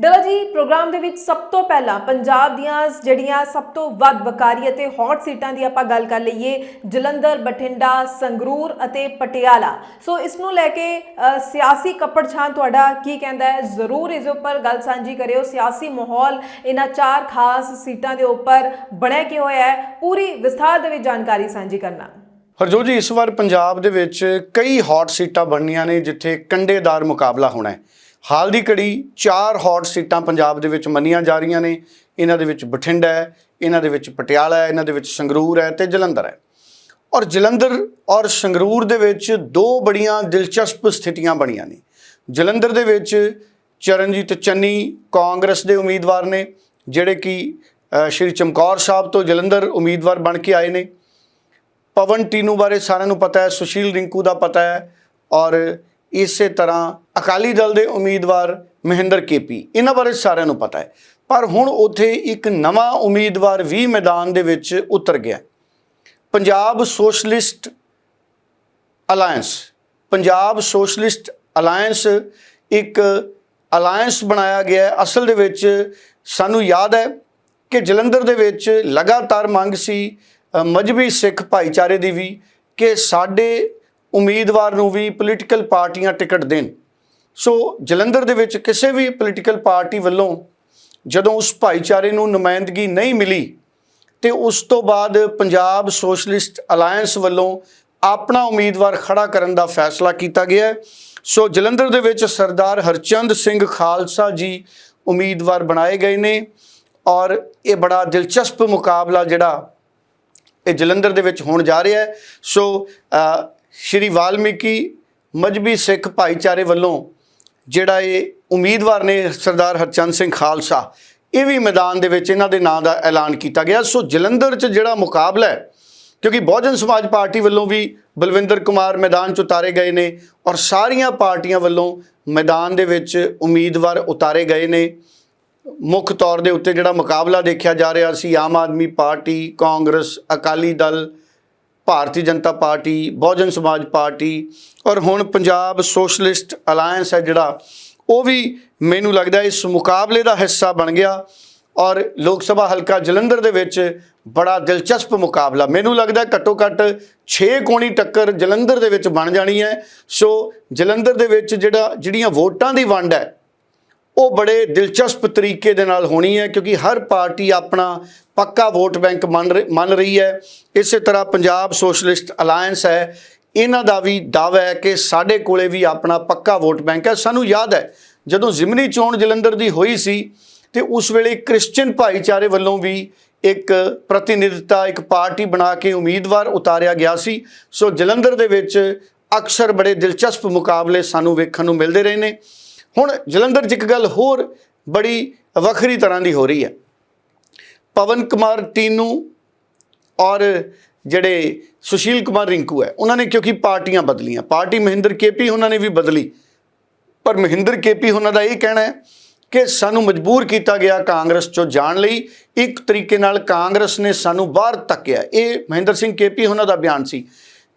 ਡੱਲਾ ਜੀ ਪ੍ਰੋਗਰਾਮ ਦੇ ਵਿੱਚ ਸਭ ਤੋਂ ਪਹਿਲਾਂ ਪੰਜਾਬ ਦੀਆਂ ਜਿਹੜੀਆਂ ਸਭ ਤੋਂ ਵੱਧ ਵਕਾਰੀ ਅਤੇ ਹੌਟ ਸੀਟਾਂ ਦੀ ਆਪਾਂ ਗੱਲ ਕਰ ਲਈਏ ਜਲੰਧਰ ਬਠਿੰਡਾ ਸੰਗਰੂਰ ਅਤੇ ਪਟਿਆਲਾ। ਸੋ ਇਸ ਨੂੰ ਲੈ ਕੇ ਅ, ਸਿਆਸੀ ਕੱਪੜਛਾਣ ਤੁਹਾਡਾ ਕੀ ਕਹਿੰਦਾ ਹੈ? ਜ਼ਰੂਰ ਇਸ ਦੇ ਉੱਪਰ ਗੱਲ ਸਾਂਝੀ ਕਰਿਓ। ਸਿਆਸੀ ਮਾਹੌਲ ਇਹਨਾਂ ਚਾਰ ਖਾਸ ਸੀਟਾਂ ਦੇ ਉੱਪਰ ਬਣਿਆ ਕਿ ਹੋਇਆ ਹੈ? ਪੂਰੀ ਵਿਸਥਾਰ ਦੇ ਵਿੱਚ ਜਾਣਕਾਰੀ ਸਾਂਝੀ ਕਰਨਾ। ਹਰਜੋਤ ਜੀ ਇਸ ਵਾਰ ਪੰਜਾਬ ਦੇ ਵਿੱਚ ਕਈ ਹੌਟ ਸੀਟਾਂ ਬਣਨੀਆਂ ਨੇ ਜਿੱਥੇ ਕੰਡੇਦਾਰ ਮੁਕਾਬਲਾ ਹੋਣਾ ਹੈ। ਹਾਲ ਦੀ ਘੜੀ ਚਾਰ ਹੌਟ ਸੀਟਾਂ ਪੰਜਾਬ ਦੇ ਵਿੱਚ ਮੰਨੀਆਂ ਜਾ ਰਹੀਆਂ ਨੇ। ਇਹਨਾਂ ਦੇ ਵਿੱਚ ਬਠਿੰਡਾ ਹੈ, ਇਹਨਾਂ ਦੇ ਵਿੱਚ ਪਟਿਆਲਾ ਹੈ, ਇਹਨਾਂ ਦੇ ਵਿੱਚ ਸੰਗਰੂਰ ਹੈ ਤੇ ਜਲੰਧਰ ਹੈ। ਔਰ ਜਲੰਧਰ ਔਰ ਸੰਗਰੂਰ ਦੇ ਵਿੱਚ ਦੋ ਬੜੀਆਂ ਦਿਲਚਸਪ ਸਥਿਤੀਆਂ ਬਣੀਆਂ ਨੇ। ਜਲੰਧਰ ਦੇ ਵਿੱਚ ਚਰਨਜੀਤ ਚੰਨੀ ਕਾਂਗਰਸ ਦੇ ਉਮੀਦਵਾਰ ਨੇ, ਜਿਹੜੇ ਕਿ ਸ਼੍ਰੀ ਚਮਕੌਰ ਸਾਹਿਬ ਤੋਂ ਜਲੰਧਰ ਉਮੀਦਵਾਰ ਬਣ ਕੇ ਆਏ ਨੇ। ਪਵਨ ਟੀਨੂ ਬਾਰੇ ਸਾਰਿਆਂ ਨੂੰ ਪਤਾ ਹੈ, ਸੁਸ਼ੀਲ ਰਿੰਕੂ ਦਾ ਪਤਾ ਹੈ ਔਰ ਇਸੇ ਤਰ੍ਹਾਂ ਅਕਾਲੀ ਦਲ ਦੇ ਉਮੀਦਵਾਰ ਮਹਿੰਦਰ ਕੇਪੀ ਇਹਨਾਂ ਬਾਰੇ ਸਾਰਿਆਂ ਨੂੰ ਪਤਾ ਹੈ। ਪਰ ਹੁਣ ਉੱਥੇ ਇੱਕ ਨਵਾਂ ਉਮੀਦਵਾਰ ਵੀ ਮੈਦਾਨ ਦੇ ਵਿੱਚ ਉਤਰ ਗਿਆ Punjab socialist alliance Punjab socialist alliance ਇੱਕ ਅਲਾਈਅੰਸ ਬਣਾਇਆ ਗਿਆ ਹੈ। ਅਸਲ ਦੇ ਵਿੱਚ ਸਾਨੂੰ ਯਾਦ ਹੈ ਕਿ ਜਲੰਧਰ ਦੇ ਵਿੱਚ ਲਗਾਤਾਰ ਮੰਗ ਸੀ ਅ, ਮਜਬੀ ਸਿੱਖ ਭਾਈਚਾਰੇ ਦੀ ਵੀ ਕਿ ਸਾਡੇ ਉਮੀਦਵਾਰ ਨੂੰ ਵੀ ਪੋਲੀਟੀਕਲ ਪਾਰਟੀਆਂ ਟਿਕਟ ਦੇਣ। ਸੋ ਜਲੰਧਰ ਦੇ ਵਿੱਚ ਕਿਸੇ ਵੀ ਪੋਲੀਟੀਕਲ ਪਾਰਟੀ ਵੱਲੋਂ ਜਦੋਂ ਉਸ ਭਾਈਚਾਰੇ ਨੂੰ ਨੁਮਾਇੰਦਗੀ ਨਹੀਂ ਮਿਲੀ ਤੇ ਉਸ ਤੋਂ ਬਾਅਦ ਪੰਜਾਬ ਸੋਸ਼ਲਿਸਟ ਅਲਾਈਅੰਸ ਵੱਲੋਂ ਆਪਣਾ ਉਮੀਦਵਾਰ ਖੜਾ ਕਰਨ ਦਾ ਫੈਸਲਾ ਕੀਤਾ ਗਿਆ ਸੋ ਜਲੰਧਰ ਦੇ ਵਿੱਚ ਸਰਦਾਰ ਹਰਚੰਦ ਸਿੰਘ ਖਾਲਸਾ ਜੀ ਉਮੀਦਵਾਰ ਬਣਾਏ ਗਏ ਨੇ ਔਰ ਇਹ ਬੜਾ ਦਿਲਚਸਪ ਮੁਕਾਬਲਾ ਜਿਹੜਾ ਇਹ ਜਲੰਧਰ ਦੇ ਵਿੱਚ ਹੋਣ ਜਾ ਰਿਹਾ ਹੈ। ਸੋ ਸ਼੍ਰੀ ਵਾਲਮੀਕੀ ਮਜਬੀ ਸਿੱਖ ਭਾਈਚਾਰੇ ਵੱਲੋਂ ਜਿਹੜਾ ਇਹ ਉਮੀਦਵਾਰ ਨੇ ਸਰਦਾਰ ਹਰਚੰਦ ਸਿੰਘ ਖਾਲਸਾ, ਇਹ ਵੀ ਮੈਦਾਨ ਦੇ ਵਿੱਚ ਇਹਨਾਂ ਦੇ ਨਾਂ ਦਾ ਐਲਾਨ ਕੀਤਾ ਗਿਆ। ਸੋ ਜਲੰਧਰ 'ਚ ਜਿਹੜਾ ਮੁਕਾਬਲਾ ਹੈ, ਕਿਉਂਕਿ ਬਹੁਜਨ ਸਮਾਜ ਪਾਰਟੀ ਵੱਲੋਂ ਵੀ ਬਲਵਿੰਦਰ ਕੁਮਾਰ ਮੈਦਾਨ 'ਚ ਉਤਾਰੇ ਗਏ ਨੇ ਔਰ ਸਾਰੀਆਂ ਪਾਰਟੀਆਂ ਵੱਲੋਂ ਮੈਦਾਨ ਦੇ ਵਿੱਚ ਉਮੀਦਵਾਰ ਉਤਾਰੇ ਗਏ ਨੇ। ਮੁੱਖ ਤੌਰ ਦੇ ਉੱਤੇ ਜਿਹੜਾ ਮੁਕਾਬਲਾ ਦੇਖਿਆ ਜਾ ਰਿਹਾ ਸੀ, Aam Aadmi Party, Congress, Akali Dal Bharatiya Janata Party, Bahujan Samaj Party ਔਰ ਹੁਣ ਪੰਜਾਬ ਸੋਸ਼ਲਿਸਟ ਅਲਾਈਅੰਸ ਹੈ ਜਿਹੜਾ, ਉਹ ਵੀ ਮੈਨੂੰ ਲੱਗਦਾ ਇਸ ਮੁਕਾਬਲੇ ਦਾ ਹਿੱਸਾ ਬਣ ਗਿਆ ਔਰ ਲੋਕ ਸਭਾ ਹਲਕਾ ਜਲੰਧਰ ਦੇ ਵਿੱਚ ਬੜਾ ਦਿਲਚਸਪ ਮੁਕਾਬਲਾ। ਮੈਨੂੰ ਲੱਗਦਾ ਘੱਟੋ ਘੱਟ 6 ਕੋਣੀ ਟੱਕਰ ਜਲੰਧਰ ਦੇ ਵਿੱਚ ਬਣ ਜਾਣੀ ਹੈ। ਸੋ ਜਲੰਧਰ ਦੇ ਵਿੱਚ ਜਿਹੜਾ, ਜਿਹੜੀਆਂ ਵੋਟਾਂ ਦੀ ਵੰਡ ਹੈ ਉਹ ਬੜੇ ਦਿਲਚਸਪ ਤਰੀਕੇ ਦੇ ਨਾਲ ਹੋਣੀ ਹੈ, ਕਿਉਂਕਿ ਹਰ ਪਾਰਟੀ ਆਪਣਾ ਪੱਕਾ ਵੋਟ ਬੈਂਕ ਮੰਨ ਰ- ਮੰਨ ਰਹੀ ਹੈ। ਇਸੇ ਤਰ੍ਹਾਂ ਪੰਜਾਬ ਸੋਸ਼ਲਿਸਟ ਅਲਾਈਅੰਸ ਹੈ। ਇਹਨਾਂ ਦਾ ਵੀ ਦਾਅਵਾ ਹੈ ਕਿ ਸਾਡੇ ਕੋਲੇ ਵੀ ਆਪਣਾ ਪੱਕਾ ਵੋਟ ਬੈਂਕ ਹੈ। ਸਾਨੂੰ ਯਾਦ ਹੈ, ਜਦੋਂ ਜ਼ਿਮਨੀ ਚੋਣ ਜਲੰਧਰ ਦੀ ਹੋਈ ਸੀ, ਤੇ ਉਸ ਵੇਲੇ ਕ੍ਰਿਸਚੀਅਨ ਭਾਈਚਾਰੇ ਵੱਲੋਂ ਵੀ ਇੱਕ ਪ੍ਰਤੀਨਿਧਤਾ, ਇੱਕ ਪਾਰਟੀ ਬਣਾ ਕੇ ਉਮੀਦਵਾਰ ਉਤਾਰਿਆ ਗਿਆ ਸੀ। ਸੋ ਜਲੰਧਰ ਦੇ ਵਿੱਚ ਅਕਸਰ ਬੜੇ ਦਿਲਚਸਪ ਮੁਕਾਬਲੇ ਸਾਨੂੰ ਵੇਖਣ ਨੂੰ ਮਿਲਦੇ ਰਹੇ ਨੇ। ਹੁਣ ਜਲੰਧਰ 'ਚ ਇੱਕ ਗੱਲ ਹੋਰ ਬੜੀ ਵੱਖਰੀ ਤਰ੍ਹਾਂ ਦੀ ਹੋ ਰਹੀ ਹੈ। ਪਵਨ ਕੁਮਾਰ ਟੀਨੂ ਔਰ ਜਿਹੜੇ ਸੁਸ਼ੀਲ ਕੁਮਾਰ ਰਿੰਕੂ ਹੈ, ਉਹਨਾਂ ਨੇ ਕਿਉਂਕਿ ਪਾਰਟੀਆਂ ਬਦਲੀਆਂ। ਪਾਰਟੀ ਮਹਿੰਦਰ ਕੇਪੀ ਉਹਨਾਂ ਨੇ ਵੀ ਬਦਲੀ। ਪਰ ਮਹਿੰਦਰ ਕੇਪੀ ਉਹਨਾਂ ਦਾ ਇਹ ਕਹਿਣਾ ਹੈ ਕਿ ਸਾਨੂੰ ਮਜਬੂਰ ਕੀਤਾ ਗਿਆ ਕਾਂਗਰਸ ਚੋਂ ਜਾਣ ਲਈ। ਇੱਕ ਤਰੀਕੇ ਨਾਲ ਕਾਂਗਰਸ ਨੇ ਸਾਨੂੰ ਬਾਹਰ ਤੱਕਿਆ ਇਹ ਮਹਿੰਦਰ ਸਿੰਘ ਕੇਪੀ ਉਹਨਾਂ ਦਾ ਬਿਆਨ ਸੀ।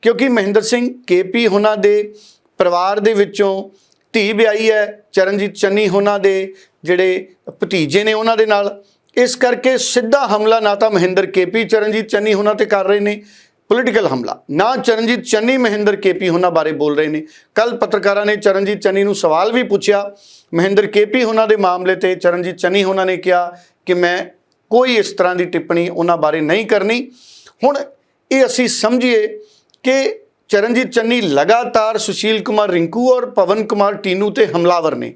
ਕਿਉਂਕਿ ਮਹਿੰਦਰ ਸਿੰਘ ਕੇਪੀ ਉਹਨਾਂ ਦੇ ਪਰਿਵਾਰ ਦੇ ਵਿੱਚੋਂ ਧੀ ਵਿਆਹੀ ਹੈ, ਚਰਨਜੀਤ ਚੰਨੀ ਉਹਨਾਂ ਦੇ ਜਿਹੜੇ ਭਤੀਜੇ ਨੇ ਉਹਨਾਂ ਦੇ ਨਾਲ। ਇਸ ਕਰਕੇ ਸਿੱਧਾ ਹਮਲਾ ਨਾ ਤਾਂ ਮਹਿੰਦਰ ਕੇਪੀ, ਚਰਨਜੀਤ ਚੰਨੀ ਉਹਨਾਂ ਤੇ ਕਰ ਰਹੇ ਨੇ ਪੋਲੀਟੀਕਲ ਹਮਲਾ। ਨਾ ਚਰਨਜੀਤ ਚੰਨੀ, ਮਹਿੰਦਰ ਕੇਪੀ ਉਹਨਾਂ ਬਾਰੇ ਬੋਲ ਰਹੇ ਨੇ। ਕੱਲ ਪੱਤਰਕਾਰਾਂ ਨੇ ਚਰਨਜੀਤ ਚੰਨੀ ਨੂੰ ਸਵਾਲ ਵੀ ਪੁੱਛਿਆ। ਮਹਿੰਦਰ ਕੇਪੀ ਉਹਨਾਂ ਦੇ ਮਾਮਲੇ ਤੇ ਚਰਨਜੀਤ ਚੰਨੀ ਉਹਨਾਂ ਨੇ ਕਿਹਾ ਕਿ ਮੈਂ ਕੋਈ ਇਸ ਤਰ੍ਹਾਂ ਦੀ ਟਿੱਪਣੀ ਉਹਨਾਂ ਬਾਰੇ ਨਹੀਂ ਕਰਨੀ। ਹੁਣ ਇਹ ਅਸੀਂ ਸਮਝੀਏ ਕਿ ਚਰਨਜੀਤ ਚੰਨੀ ਲਗਾਤਾਰ ਸੁਸ਼ੀਲ ਕੁਮਾਰ ਰਿੰਕੂ ਔਰ ਪਵਨ ਕੁਮਾਰ ਟੀਨੂ ਤੇ ਹਮਲਾਵਰ ਨੇ।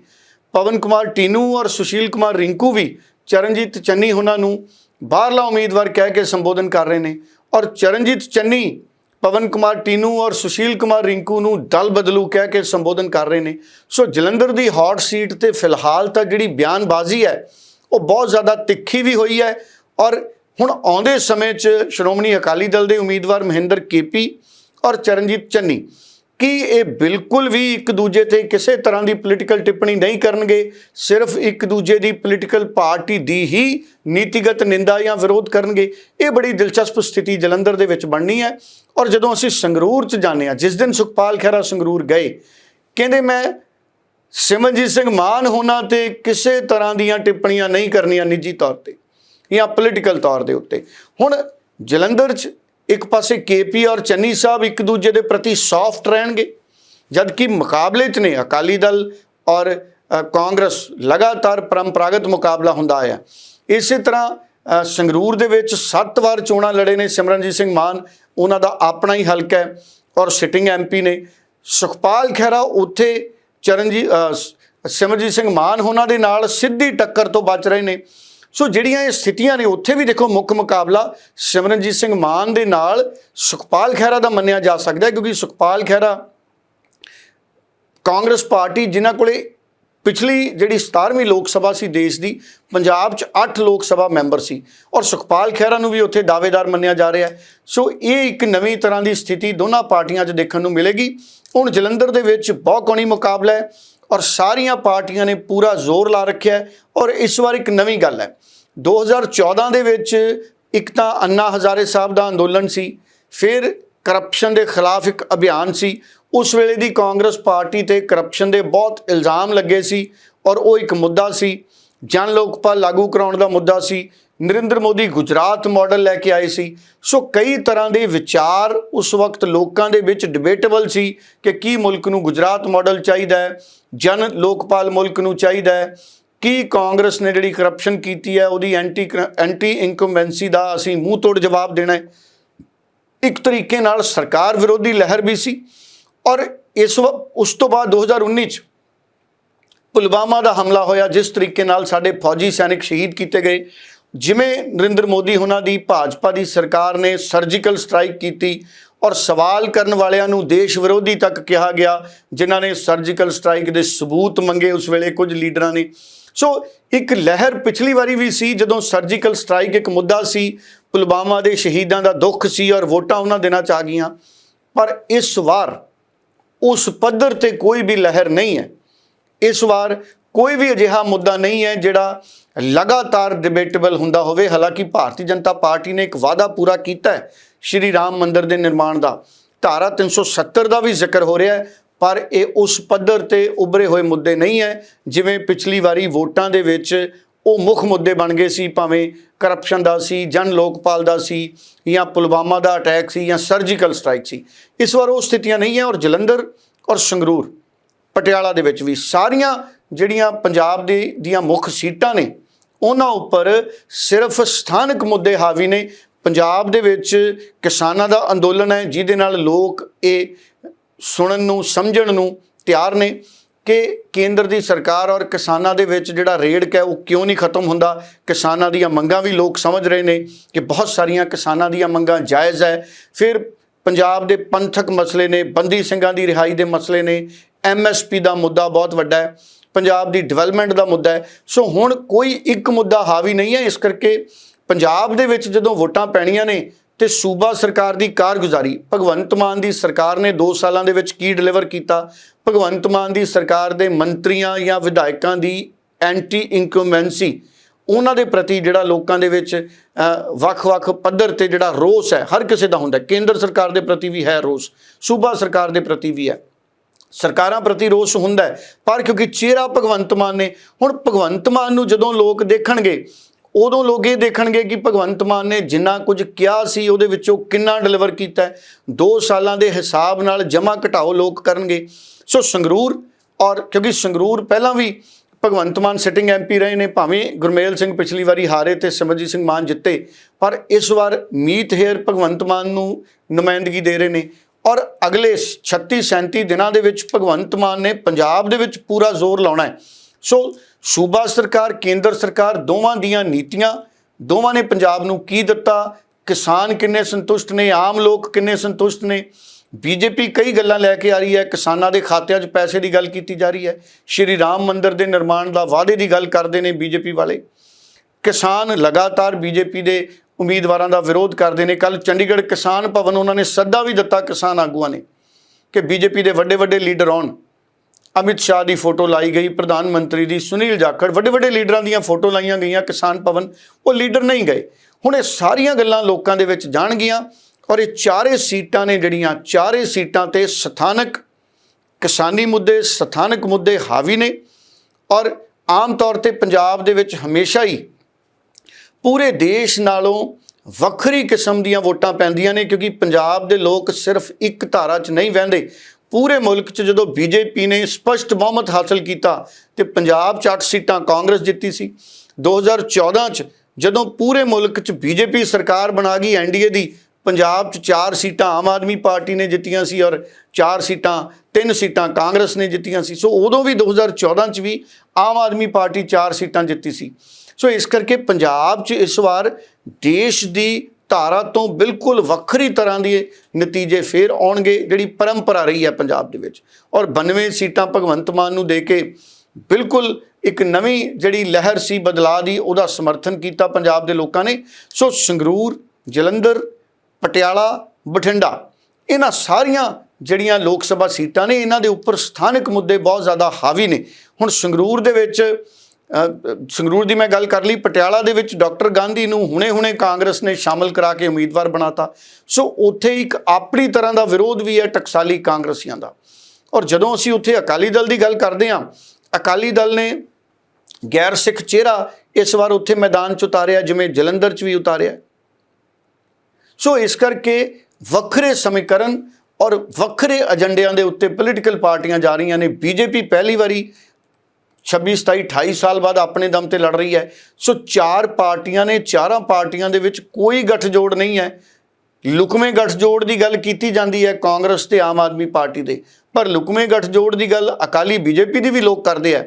ਪਵਨ ਕੁਮਾਰ ਟੀਨੂ ਔਰ ਸੁਸ਼ੀਲ ਕੁਮਾਰ ਰਿੰਕੂ ਵੀ ਚਰਨਜੀਤ ਚੰਨੀ ਉਹਨਾਂ ਨੂੰ ਬਾਹਰਲਾ ਉਮੀਦਵਾਰ ਕਹਿ ਕੇ ਸੰਬੋਧਨ ਕਰ ਰਹੇ ਨੇ ਔਰ ਚਰਨਜੀਤ ਚੰਨੀ, ਪਵਨ ਕੁਮਾਰ ਟੀਨੂ ਔਰ ਸੁਸ਼ੀਲ ਕੁਮਾਰ ਰਿੰਕੂ ਨੂੰ ਦਲ ਬਦਲੂ ਕਹਿ ਕੇ ਸੰਬੋਧਨ ਕਰ ਰਹੇ ਨੇ। ਸੋ ਜਲੰਧਰ ਦੀ ਹੌਟ ਸੀਟ ਤੇ ਫਿਲਹਾਲ ਤਾਂ ਜਿਹੜੀ ਬਿਆਨਬਾਜ਼ੀ ਹੈ, ਉਹ ਬਹੁਤ ਜ਼ਿਆਦਾ ਤਿੱਖੀ ਵੀ ਹੋਈ ਹੈ ਔਰ ਹੁਣ ਆਉਂਦੇ ਸਮੇਂ 'ਚ ਸ਼੍ਰੋਮਣੀ ਅਕਾਲੀ ਦਲ ਦੇ ਉਮੀਦਵਾਰ ਮਹਿੰਦਰ ਕੇਪੀ ਔਰ ਚਰਨਜੀਤ ਚੰਨੀ, ਕਿ ਇਹ ਬਿਲਕੁਲ ਵੀ ਇੱਕ ਦੂਜੇ ਤੇ ਕਿਸੇ ਤਰ੍ਹਾਂ ਦੀ ਪੋਲੀਟੀਕਲ ਟਿੱਪਣੀ ਨਹੀਂ ਕਰਨਗੇ? ਸਿਰਫ ਇੱਕ ਦੂਜੇ ਦੀ ਪੋਲੀਟੀਕਲ ਪਾਰਟੀ ਦੀ ਹੀ ਨੀਤੀਗਤ ਨਿੰਦਾ ਜਾਂ ਵਿਰੋਧ ਕਰਨਗੇ? ਇਹ ਬੜੀ ਦਿਲਚਸਪ ਸਥਿਤੀ ਜਲੰਧਰ ਦੇ ਵਿੱਚ ਬਣਨੀ ਹੈ। ਔਰ ਜਦੋਂ ਅਸੀਂ ਸੰਗਰੂਰ ਚ ਜਾਂਦੇ ਹਾਂ, ਜਿਸ ਦਿਨ ਸੁਖਪਾਲ ਖਹਿਰਾ ਸੰਗਰੂਰ ਗਏ, ਕਹਿੰਦੇ ਮੈਂ ਸਿਮਰਨਜੀਤ ਸਿੰਘ ਮਾਨ ਹੋਣਾ ਤੇ ਕਿਸੇ ਤਰ੍ਹਾਂ ਦੀਆਂ ਟਿੱਪਣੀਆਂ ਨਹੀਂ ਕਰਨੀਆਂ ਨਿੱਜੀ ਤੌਰ ਤੇ ਜਾਂ ਪੋਲੀਟੀਕਲ ਤੌਰ ਦੇ ਉੱਤੇ। ਹੁਣ ਜਲੰਧਰ 'ਚ ਇੱਕ ਪਾਸੇ ਕੇਪੀ ਔਰ ਚੰਨੀ ਸਾਹਿਬ ਇੱਕ ਦੂਜੇ ਦੇ ਪ੍ਰਤੀ ਸੌਫਟ ਰਹਿਣਗੇ, ਜਦਕਿ ਮੁਕਾਬਲੇ 'ਚ ਨੇ ਅਕਾਲੀ ਦਲ ਔਰ ਕਾਂਗਰਸ ਲਗਾਤਾਰ ਪਰੰਪਰਾਗਤ ਮੁਕਾਬਲਾ ਹੁੰਦਾ ਆਇਆ। ਇਸੇ ਤਰ੍ਹਾਂ ਸੰਗਰੂਰ ਦੇ ਵਿੱਚ 7 ਵਾਰ ਚੋਣਾਂ ਲੜੇ ਨੇ ਸਿਮਰਨਜੀਤ ਸਿੰਘ ਮਾਨ, ਉਹਨਾਂ ਦਾ ਆਪਣਾ ਹੀ ਹਲਕਾ ਹੈ ਔਰ ਸਿਟਿੰਗ ਐਮਪੀ ਨੇ। ਸੁਖਪਾਲ ਖਹਿਰਾ ਉੱਥੇ ਚਰਨਜੀਤ ਸਿਮਰਜੀਤ ਸਿੰਘ ਮਾਨ, ਉਹਨਾਂ ਦੇ ਨਾਲ ਸਿੱਧੀ ਟੱਕਰ ਤੋਂ ਬਚ ਰਹੇ ਨੇ। ਸੋ ਜਿਹੜੀਆਂ ਇਹ ਸਥਿਤੀਆਂ ਨੇ, ਉੱਥੇ ਵੀ ਦੇਖੋ ਮੁੱਖ ਮੁਕਾਬਲਾ ਸਿਮਰਨਜੀਤ ਸਿੰਘ ਮਾਨ ਦੇ ਨਾਲ ਸੁਖਪਾਲ ਖਹਿਰਾ ਦਾ ਮੰਨਿਆ ਜਾ ਸਕਦਾ ਕਿਉਂਕਿ ਸੁਖਪਾਲ ਖਹਿਰਾ ਕਾਂਗਰਸ ਪਾਰਟੀ ਜਿਨ੍ਹਾਂ ਕੋਲੇ ਪਿਛਲੀ ਜਿਹੜੀ 17ਵੀਂ ਲੋਕ ਸਭਾ ਸੀ ਦੇਸ਼ ਦੀ, ਪੰਜਾਬ 'ਚ 8 ਲੋਕ ਸਭਾ ਮੈਂਬਰ ਸੀ ਔਰ ਸੁਖਪਾਲ ਖਹਿਰਾ ਨੂੰ ਵੀ ਉੱਥੇ ਦਾਅਵੇਦਾਰ ਮੰਨਿਆ ਜਾ ਰਿਹਾ ਸੋ ਇਹ ਇੱਕ ਨਵੀਂ ਤਰ੍ਹਾਂ ਦੀ ਸਥਿਤੀ ਦੋਨਾਂ ਪਾਰਟੀਆਂ 'ਚ ਦੇਖਣ ਨੂੰ ਮਿਲੇਗੀ। ਹੁਣ ਜਲੰਧਰ ਦੇ ਵਿੱਚ ਬਹੁਤ ਕੋਣੀ ਮੁਕਾਬਲਾ ਹੈ ਔਰ ਸਾਰੀਆਂ ਪਾਰਟੀਆਂ ਨੇ ਪੂਰਾ ਜ਼ੋਰ ਲਾ ਰੱਖਿਆ ਔਰ ਇਸ ਵਾਰ ਇੱਕ ਨਵੀਂ ਗੱਲ ਹੈ। 2014 ਦੇ ਵਿੱਚ ਇੱਕ ਤਾਂ ਅੰਨਾ ਹਜ਼ਾਰੇ ਸਾਹਿਬ ਦਾ ਅੰਦੋਲਨ ਸੀ, ਫਿਰ ਕਰਪਸ਼ਨ ਦੇ ਖਿਲਾਫ ਇੱਕ ਅਭਿਆਨ ਸੀ, ਉਸ ਵੇਲੇ ਦੀ ਕਾਂਗਰਸ ਪਾਰਟੀ ਤੇ ਕਰਪਸ਼ਨ ਦੇ ਬਹੁਤ ਇਲਜ਼ਾਮ ਲੱਗੇ ਸੀ ਔਰ ਉਹ ਇੱਕ ਮੁੱਦਾ ਸੀ, ਜਨ ਲੋਕਪਾਲ ਲਾਗੂ ਕਰਾਉਣ ਦਾ ਮੁੱਦਾ ਸੀ ਨਰਿੰਦਰ ਮੋਦੀ ਗੁਜਰਾਤ ਮਾਡਲ ਲੈ ਕੇ ਆਏ ਸੀ। ਸੋ ਕਈ ਤਰ੍ਹਾਂ ਦੇ ਵਿਚਾਰ ਉਸ ਵਕਤ ਲੋਕਾਂ ਦੇ ਵਿੱਚ ਡਿਬੇਟੇਬਲ ਸੀ ਕਿ ਕੀ ਮੁਲਕ ਨੂੰ ਗੁਜਰਾਤ ਮਾਡਲ ਚਾਹੀਦਾ ਹੈ, ਜਨ ਲੋਕਪਾਲ ਮੁਲਕ ਨੂੰ ਚਾਹੀਦਾ ਹੈ, ਕੀ ਕਾਂਗਰਸ ਨੇ ਜਿਹੜੀ ਕਰਪਸ਼ਨ ਕੀਤੀ ਹੈ, ਉਹਦੀ ਐਂਟੀ ਐਂਟੀ ਇਨਕੰਬੈਂਸੀ ਦਾ ਅਸੀਂ ਮੂੰਹ ਤੋੜ ਜਵਾਬ ਦੇਣਾ ਹੈ। ਇੱਕ ਤਰੀਕੇ ਨਾਲ ਸਰਕਾਰ ਵਿਰੋਧੀ ਲਹਿਰ ਵੀ ਸੀ ਔਰ ਇਸ ਵ- ਉਸ ਤੋਂ ਬਾਅਦ 2019 ਚ ਪੁਲਵਾਮਾ ਦਾ ਹਮਲਾ ਹੋਇਆ, ਜਿਸ ਤਰੀਕੇ ਨਾਲ ਸਾਡੇ ਫੌਜੀ ਸੈਨਿਕ ਸ਼ਹੀਦ ਕੀਤੇ ਗਏ। ਜਿਵੇਂ ਨਰਿੰਦਰ ਮੋਦੀ ਉਹਨਾਂ ਦੀ ਭਾਜਪਾ ਦੀ ਸਰਕਾਰ ਨੇ ਸਰਜੀਕਲ ਸਟ੍ਰਾਈਕ ਕੀਤੀ ਔਰ ਸਵਾਲ ਕਰਨ ਵਾਲਿਆਂ ਨੂੰ ਦੇਸ਼ ਵਿਰੋਧੀ ਤੱਕ ਕਿਹਾ ਗਿਆ, ਜਿਨ੍ਹਾਂ ਨੇ ਸਰਜੀਕਲ ਸਟ੍ਰਾਈਕ ਦੇ ਸਬੂਤ ਮੰਗੇ ਉਸ ਵੇਲੇ ਕੁਝ ਲੀਡਰਾਂ ਨੇ। ਸੋ ਇੱਕ ਲਹਿਰ ਪਿਛਲੀ ਵਾਰੀ ਵੀ ਸੀ ਜਦੋਂ ਸਰਜੀਕਲ ਸਟ੍ਰਾਈਕ ਇੱਕ ਮੁੱਦਾ ਸੀ, ਪੁਲਵਾਮਾ ਦੇ ਸ਼ਹੀਦਾਂ ਦਾ ਦੁੱਖ ਸੀ ਔਰ ਵੋਟਾਂ ਉਹਨਾਂ ਦਿਨਾਂ ਚ ਆ ਗਈਆਂ। ਪਰ ਇਸ ਵਾਰ ਉਸ ਪੱਧਰ ਤੇ ਕੋਈ ਵੀ ਲਹਿਰ ਨਹੀਂ ਹੈ। ਇਸ ਵਾਰ ਕੋਈ ਵੀ ਅਜਿਹਾ ਮੁੱਦਾ ਨਹੀਂ ਹੈ ਜਿਹੜਾ ਲਗਾਤਾਰ ਡਿਬੇਟੇਬਲ ਹੁੰਦਾ ਹੋਵੇ। ਹਾਲਾਂਕਿ ਭਾਰਤੀ ਜਨਤਾ ਪਾਰਟੀ ਨੇ ਇੱਕ ਵਾਅਦਾ ਪੂਰਾ ਕੀਤਾ ਹੈ ਸ਼੍ਰੀ ਰਾਮ ਮੰਦਿਰ ਦੇ ਨਿਰਮਾਣ ਦਾ। ਧਾਰਾ 370 ਦਾ ਵੀ ਜ਼ਿਕਰ ਹੋ ਰਿਹਾ ਹੈ, ਪਰ ਇਹ ਉਸ ਪੱਧਰ ਤੇ ਉਭਰੇ ਹੋਏ ਮੁੱਦੇ ਨਹੀਂ ਹੈ, ਜਿਵੇਂ ਪਿਛਲੀ ਵਾਰੀ ਵੋਟਾਂ ਦੇ ਵਿੱਚ ਉਹ ਮੁੱਖ ਮੁੱਦੇ ਬਣ ਗਏ ਸੀ, ਭਾਵੇਂ ਕਰਪਸ਼ਨ ਦਾ ਸੀ, ਜਨ ਲੋਕਪਾਲ ਦਾ ਸੀ, ਜਾਂ ਪੁਲਵਾਮਾ ਦਾ ਅਟੈਕ ਸੀ, ਜਾਂ ਸਰਜੀਕਲ ਸਟ੍ਰਾਈਕ ਸੀ। ਇਸ ਵਾਰ ਉਹ ਸਥਿਤੀਆਂ ਨਹੀਂ ਹੈ ਔਰ ਜਲੰਧਰ ਔਰ ਸੰਗਰੂਰ, ਪਟਿਆਲਾ ਦੇ ਵਿੱਚ ਵੀ ਸਾਰੀਆਂ ਜਿਹੜੀਆਂ ਪੰਜਾਬ ਦੀ ਦੀਆਂ ਮੁੱਖ ਸੀਟਾਂ ਨੇ, ਉਹਨਾਂ ਉੱਪਰ ਸਿਰਫ ਸਥਾਨਕ ਮੁੱਦੇ ਹਾਵੀ ਨੇ। ਪੰਜਾਬ ਦੇ ਵਿੱਚ ਕਿਸਾਨਾਂ ਦਾ ਅੰਦੋਲਨ ਹੈ, ਜਿਹਦੇ ਨਾਲ ਲੋਕ ਇਹ ਸੁਣਨ ਨੂੰ, ਸਮਝਣ ਨੂੰ ਤਿਆਰ ਨੇ ਕਿ ਕੇਂਦਰ ਦੀ ਸਰਕਾਰ ਔਰ ਕਿਸਾਨਾਂ ਦੇ ਵਿੱਚ ਜਿਹੜਾ ਰੇੜਕ ਹੈ, ਉਹ ਕਿਉਂ ਨਹੀਂ ਖਤਮ ਹੁੰਦਾ? ਕਿਸਾਨਾਂ ਦੀਆਂ ਮੰਗਾਂ ਵੀ ਲੋਕ ਸਮਝ ਰਹੇ ਨੇ ਕਿ ਬਹੁਤ ਸਾਰੀਆਂ ਕਿਸਾਨਾਂ ਦੀਆਂ ਮੰਗਾਂ ਜਾਇਜ਼ ਹੈ। ਫਿਰ ਪੰਜਾਬ ਦੇ ਪੰਥਕ ਮਸਲੇ ਨੇ, ਬੰਦੀ ਸਿੰਘਾਂ ਦੀ ਰਿਹਾਈ ਦੇ ਮਸਲੇ ਨੇ ਐਮਐਸਪੀ ਦਾ ਮੁੱਦਾ ਬਹੁਤ ਵੱਡਾ ਹੈ। ਪੰਜਾਬ ਦੀ ਡਿਵੈਲਪਮੈਂਟ ਦਾ ਮੁੱਦਾ ਹੈ। ਸੋ ਹੁਣ ਕੋਈ ਇੱਕ ਮੁੱਦਾ ਹਾਵੀ ਨਹੀਂ ਹੈ, ਇਸ ਕਰਕੇ ਪੰਜਾਬ ਦੇ ਵਿੱਚ ਜਦੋਂ ਵੋਟਾਂ ਪੈਣੀਆਂ ਨੇ ਤੇ ਸੂਬਾ ਸਰਕਾਰ ਦੀ ਕਾਰਗੁਜ਼ਾਰੀ, ਭਗਵੰਤ ਮਾਨ ਦੀ ਸਰਕਾਰ ਨੇ 2 ਸਾਲਾਂ ਦੇ ਵਿੱਚ ਕੀ ਡਿਲੀਵਰ ਕੀਤਾ? ਭਗਵੰਤ ਮਾਨ ਦੀ ਸਰਕਾਰ ਦੇ ਮੰਤਰੀਆਂ ਜਾਂ ਵਿਧਾਇਕਾਂ ਦੀ ਐਂਟੀ ਇਨਕੰਬੈਂਸੀ ਉਹਨਾਂ ਦੇ ਪ੍ਰਤੀ ਜਿਹੜਾ ਲੋਕਾਂ ਦੇ ਵਿੱਚ ਵੱਖ-ਵੱਖ ਪੱਧਰ ਤੇ ਜਿਹੜਾ ਰੋਸ ਹੈ, ਹਰ ਕਿਸੇ ਦਾ ਹੁੰਦਾ ਕੇਂਦਰ ਸਰਕਾਰ ਦੇ ਪ੍ਰਤੀ ਵੀ ਹੈ ਰੋਸ, ਸੂਬਾ ਸਰਕਾਰ ਦੇ ਪ੍ਰਤੀ ਵੀ ਹੈ। ਸਰਕਾਰਾਂ ਪ੍ਰਤੀ ਰੋਸ ਹੁੰਦਾ ਪਰ ਕਿਉਂਕਿ ਚਿਹਰਾ ਭਗਵੰਤ ਮਾਨ ਨੇ, ਹੁਣ ਭਗਵੰਤ ਮਾਨ ਨੂੰ ਜਦੋਂ ਲੋਕ ਦੇਖਣਗੇ, ਉਦੋਂ ਲੋਕ ਇਹ ਦੇਖਣਗੇ ਕਿ ਭਗਵੰਤ ਮਾਨ ਨੇ ਜਿੰਨਾ ਕੁਝ ਕਿਹਾ ਸੀ, ਉਹਦੇ ਵਿੱਚੋਂ ਕਿੰਨਾ ਡਿਲੀਵਰ ਕੀਤਾ ਹੈ। 2 ਸਾਲਾਂ ਦੇ ਹਿਸਾਬ ਨਾਲ ਜਮਾ ਘਟਾਓ ਲੋਕ ਕਰਨਗੇ। ਸੋ ਸੰਗਰੂਰ ਔਰ ਕਿਉਂਕਿ ਸੰਗਰੂਰ ਪਹਿਲਾਂ ਵੀ ਭਗਵੰਤ ਮਾਨ ਸਿਟਿੰਗ ਐਮਪੀ ਰਹੇ ਨੇ, ਭਾਵੇਂ ਗੁਰਮੇਲ ਸਿੰਘ ਪਿਛਲੀ ਵਾਰੀ ਹਾਰੇ ਤੇ ਸਿਮਰਜੀਤ ਸਿੰਘ ਮਾਨ ਜਿੱਤੇ, ਪਰ ਇਸ ਵਾਰ ਮੀਤ ਹੇਰ ਭਗਵੰਤ ਮਾਨ ਨੂੰ ਨੁਮਾਇੰਦਗੀ ਦੇ ਰਹੇ ਨੇ। ਔਰ ਅਗਲੇ 36 37 ਦਿਨਾਂ ਦੇ ਵਿੱਚ ਭਗਵੰਤ ਮਾਨ ਨੇ ਪੰਜਾਬ ਦੇ ਵਿੱਚ ਪੂਰਾ ਜ਼ੋਰ ਲਾਉਣਾ ਹੈ। ਸੋ ਸੂਬਾ ਸਰਕਾਰ, ਕੇਂਦਰ ਸਰਕਾਰ ਦੋਵਾਂ ਦੀਆਂ ਨੀਤੀਆਂ, ਦੋਵਾਂ ਨੇ ਪੰਜਾਬ ਨੂੰ ਕੀ ਦਿੱਤਾ? ਕਿਸਾਨ ਕਿੰਨੇ ਸੰਤੁਸ਼ਟ ਨੇ? ਆਮ ਲੋਕ ਕਿੰਨੇ ਸੰਤੁਸ਼ਟ ਨੇ? ਬੀਜੇਪੀ ਕਈ ਗੱਲਾਂ ਲੈ ਕੇ ਆ ਰਹੀ ਹੈ। ਕਿਸਾਨਾਂ ਦੇ ਖਾਤਿਆਂ 'ਚ ਪੈਸੇ ਦੀ ਗੱਲ ਕੀਤੀ ਜਾ ਰਹੀ ਹੈ। ਸ਼੍ਰੀ ਰਾਮ ਮੰਦਿਰ ਦੇ ਨਿਰਮਾਣ ਦਾ ਵਾਅਦੇ ਦੀ ਗੱਲ ਕਰਦੇ ਨੇ ਬੀਜੇਪੀ ਵਾਲੇ। ਕਿਸਾਨ ਲਗਾਤਾਰ ਬੀਜੇਪੀ ਦੇ ਉਮੀਦਵਾਰਾਂ ਦਾ ਵਿਰੋਧ ਕਰਦੇ ਨੇ। ਕੱਲ ਚੰਡੀਗੜ੍ਹ ਕਿਸਾਨ ਭਵਨ ਉਹਨਾਂ ਨੇ ਸੱਦਾ ਵੀ ਦਿੱਤਾ ਕਿਸਾਨ ਆਗੂਆਂ ਨੇ ਕਿ ਬੀਜੇਪੀ ਦੇ ਵੱਡੇ ਵੱਡੇ ਲੀਡਰ ਆਉਣ। ਅਮਿਤ ਸ਼ਾਹ ਦੀ ਫੋਟੋ ਲਾਈ ਗਈ, ਪ੍ਰਧਾਨ ਮੰਤਰੀ ਦੀ ਸੁਨੀਲ ਜਾਖੜ। ਵੱਡੇ ਵੱਡੇ ਲੀਡਰਾਂ ਦੀਆਂ ਫੋਟੋ ਲਾਈਆਂ ਗਈਆਂ ਕਿਸਾਨ ਭਵਨ, ਉਹ ਲੀਡਰ ਨਹੀਂ ਗਏ। ਹੁਣ ਇਹ ਸਾਰੀਆਂ ਗੱਲਾਂ ਲੋਕਾਂ ਦੇ ਵਿੱਚ ਜਾਣਗੀਆਂ ਔਰ ਇਹ ਚਾਰੇ ਸੀਟਾਂ ਨੇ ਜਿਹੜੀਆਂ, ਚਾਰੇ ਸੀਟਾਂ ਤੇ ਸਥਾਨਕ ਕਿਸਾਨੀ ਮੁੱਦੇ, ਸਥਾਨਕ ਮੁੱਦੇ ਹਾਵੀ ਨੇ ਔਰ ਆਮ ਤੌਰ ਤੇ ਪੰਜਾਬ ਦੇ ਵਿੱਚ ਹਮੇਸ਼ਾ ਹੀ ਪੂਰੇ ਦੇਸ਼ ਨਾਲੋਂ ਵੱਖਰੀ ਕਿਸਮ ਦੀਆਂ ਵੋਟਾਂ ਪੈਂਦੀਆਂ ਨੇ, ਕਿਉਂਕਿ ਪੰਜਾਬ ਦੇ ਲੋਕ ਸਿਰਫ ਇੱਕ ਧਾਰਾ 'ਚ ਨਹੀਂ ਵਹਿੰਦੇ। ਪੂਰੇ ਮੁਲਕ 'ਚ ਜਦੋਂ ਬੀਜੇਪੀ ਨੇ ਸਪਸ਼ਟ ਬਹੁਮਤ ਹਾਸਲ ਕੀਤਾ ਤੇ ਪੰਜਾਬ 'ਚ 8 ਸੀਟਾਂ ਕਾਂਗਰਸ ਜਿੱਤੀ ਸੀ 2014 'ਚ ਜਦੋਂ ਪੂਰੇ ਮੁਲਕ 'ਚ ਬੀਜੇਪੀ ਸਰਕਾਰ ਬਣਾ ਗਈ ਐਨਡੀਏ ਦੀ, ਪੰਜਾਬ 'ਚ 4 ਸੀਟਾਂ ਆਮ ਆਦਮੀ ਪਾਰਟੀ ਨੇ ਜਿੱਤੀਆਂ ਸੀ ਔਰ 4 ਸੀਟਾਂ 3 ਸੀਟਾਂ ਕਾਂਗਰਸ ਨੇ ਜਿੱਤੀਆਂ ਸੀ। ਸੋ ਉਦੋਂ ਵੀ 2014 'ਚ ਵੀ ਆਮ ਆਦਮੀ ਪਾਰਟੀ 4 ਸੀਟਾਂ ਜਿੱਤੀ ਸੀ। ਸੋ ਇਸ ਕਰਕੇ ਪੰਜਾਬ 'ਚ ਇਸ ਵਾਰ ਦੇਸ਼ ਦੀ ਧਾਰਾ ਤੋਂ ਬਿਲਕੁਲ ਵੱਖਰੀ ਤਰ੍ਹਾਂ ਦੇ ਨਤੀਜੇ ਫੇਰ ਆਉਣਗੇ, ਜਿਹੜੀ ਪਰੰਪਰਾ ਰਹੀ ਹੈ ਪੰਜਾਬ ਦੇ ਵਿੱਚ। ਔਰ 92 ਸੀਟਾਂ ਭਗਵੰਤ ਮਾਨ ਨੂੰ ਦੇ ਕੇ ਬਿਲਕੁਲ ਇੱਕ ਨਵੀਂ ਜਿਹੜੀ ਲਹਿਰ ਸੀ, ਬਦਲਾਅ ਦੀ, ਉਹਦਾ ਸਮਰਥਨ ਕੀਤਾ ਪੰਜਾਬ ਦੇ ਲੋਕਾਂ ਨੇ। ਸੋ ਸੰਗਰੂਰ, ਜਲੰਧਰ, ਪਟਿਆਲਾ, ਬਠਿੰਡਾ, ਇਹਨਾਂ ਸਾਰੀਆਂ ਜਿਹੜੀਆਂ ਲੋਕ ਸਭਾ ਸੀਟਾਂ ਨੇ, ਇਹਨਾਂ ਦੇ ਉੱਪਰ ਸਥਾਨਕ ਮੁੱਦੇ ਬਹੁਤ ਜ਼ਿਆਦਾ ਹਾਵੀ ਨੇ। ਹੁਣ ਸੰਗਰੂਰ ਦੇ ਵਿੱਚ ਸੰਗਰੂਰ ਦੀ ਮੈਂ ਗੱਲ ਕਰ ਲਈ, ਪਟਿਆਲਾ ਦੇ ਵਿੱਚ ਡਾਕਟਰ ਗਾਂਧੀ ਨੂੰ ਹੁਣੇ-ਹੁਣੇ ਕਾਂਗਰਸ ਨੇ ਸ਼ਾਮਲ ਕਰਾ ਕੇ ਉਮੀਦਵਾਰ ਬਣਾਤਾ। ਸੋ ਉੱਥੇ ਇੱਕ ਆਪਣੀ ਤਰ੍ਹਾਂ ਦਾ ਵਿਰੋਧ ਵੀ ਹੈ ਟਕਸਾਲੀ ਕਾਂਗਰਸੀਆਂ ਦਾ। ਔਰ ਜਦੋਂ ਅਸੀਂ ਉੱਥੇ ਅਕਾਲੀ ਦਲ ਦੀ ਗੱਲ ਕਰਦੇ ਹਾਂ, ਅਕਾਲੀ ਦਲ ਨੇ ਗੈਰ ਸਿੱਖ ਚਿਹਰਾ ਇਸ ਵਾਰ ਉੱਥੇ ਮੈਦਾਨ 'ਚ ਉਤਾਰਿਆ, ਜਿਵੇਂ ਜਲੰਧਰ 'ਚ ਵੀ ਉਤਾਰਿਆ। ਸੋ ਇਸ ਕਰਕੇ ਵੱਖਰੇ ਸਮੀਕਰਨ ਔਰ ਵੱਖਰੇ ਏਜੰਡਿਆਂ ਦੇ ਉੱਤੇ ਪੋਲੀਟੀਕਲ ਪਾਰਟੀਆਂ ਜਾ ਰਹੀਆਂ ਨੇ। ਬੀਜੇਪੀ ਪਹਿਲੀ ਵਾਰੀ 26 27 28 ਸਾਲ ਬਾਅਦ ਆਪਣੇ ਦਮ ਤੇ ਲੜ ਰਹੀ ਹੈ। ਸੋ ਚਾਰ ਪਾਰਟੀਆਂ ਨੇ, ਚਾਰਾਂ ਪਾਰਟੀਆਂ ਦੇ ਵਿੱਚ ਕੋਈ ਗੱਠਜੋੜ ਨਹੀਂ ਹੈ। ਲੁਕਵੇਂ ਗੱਠਜੋੜ ਦੀ ਗੱਲ ਕੀਤੀ ਜਾਂਦੀ ਹੈ ਕਾਂਗਰਸ ਤੇ ਆਮ ਆਦਮੀ ਪਾਰਟੀ ਦੇ। ਪਰ ਲੁਕਵੇਂ ਗੱਠਜੋੜ ਦੀ ਗੱਲ ਅਕਾਲੀ ਬੀਜੇਪੀ ਦੀ ਵੀ ਲੋਕ ਕਰਦੇ ਆ।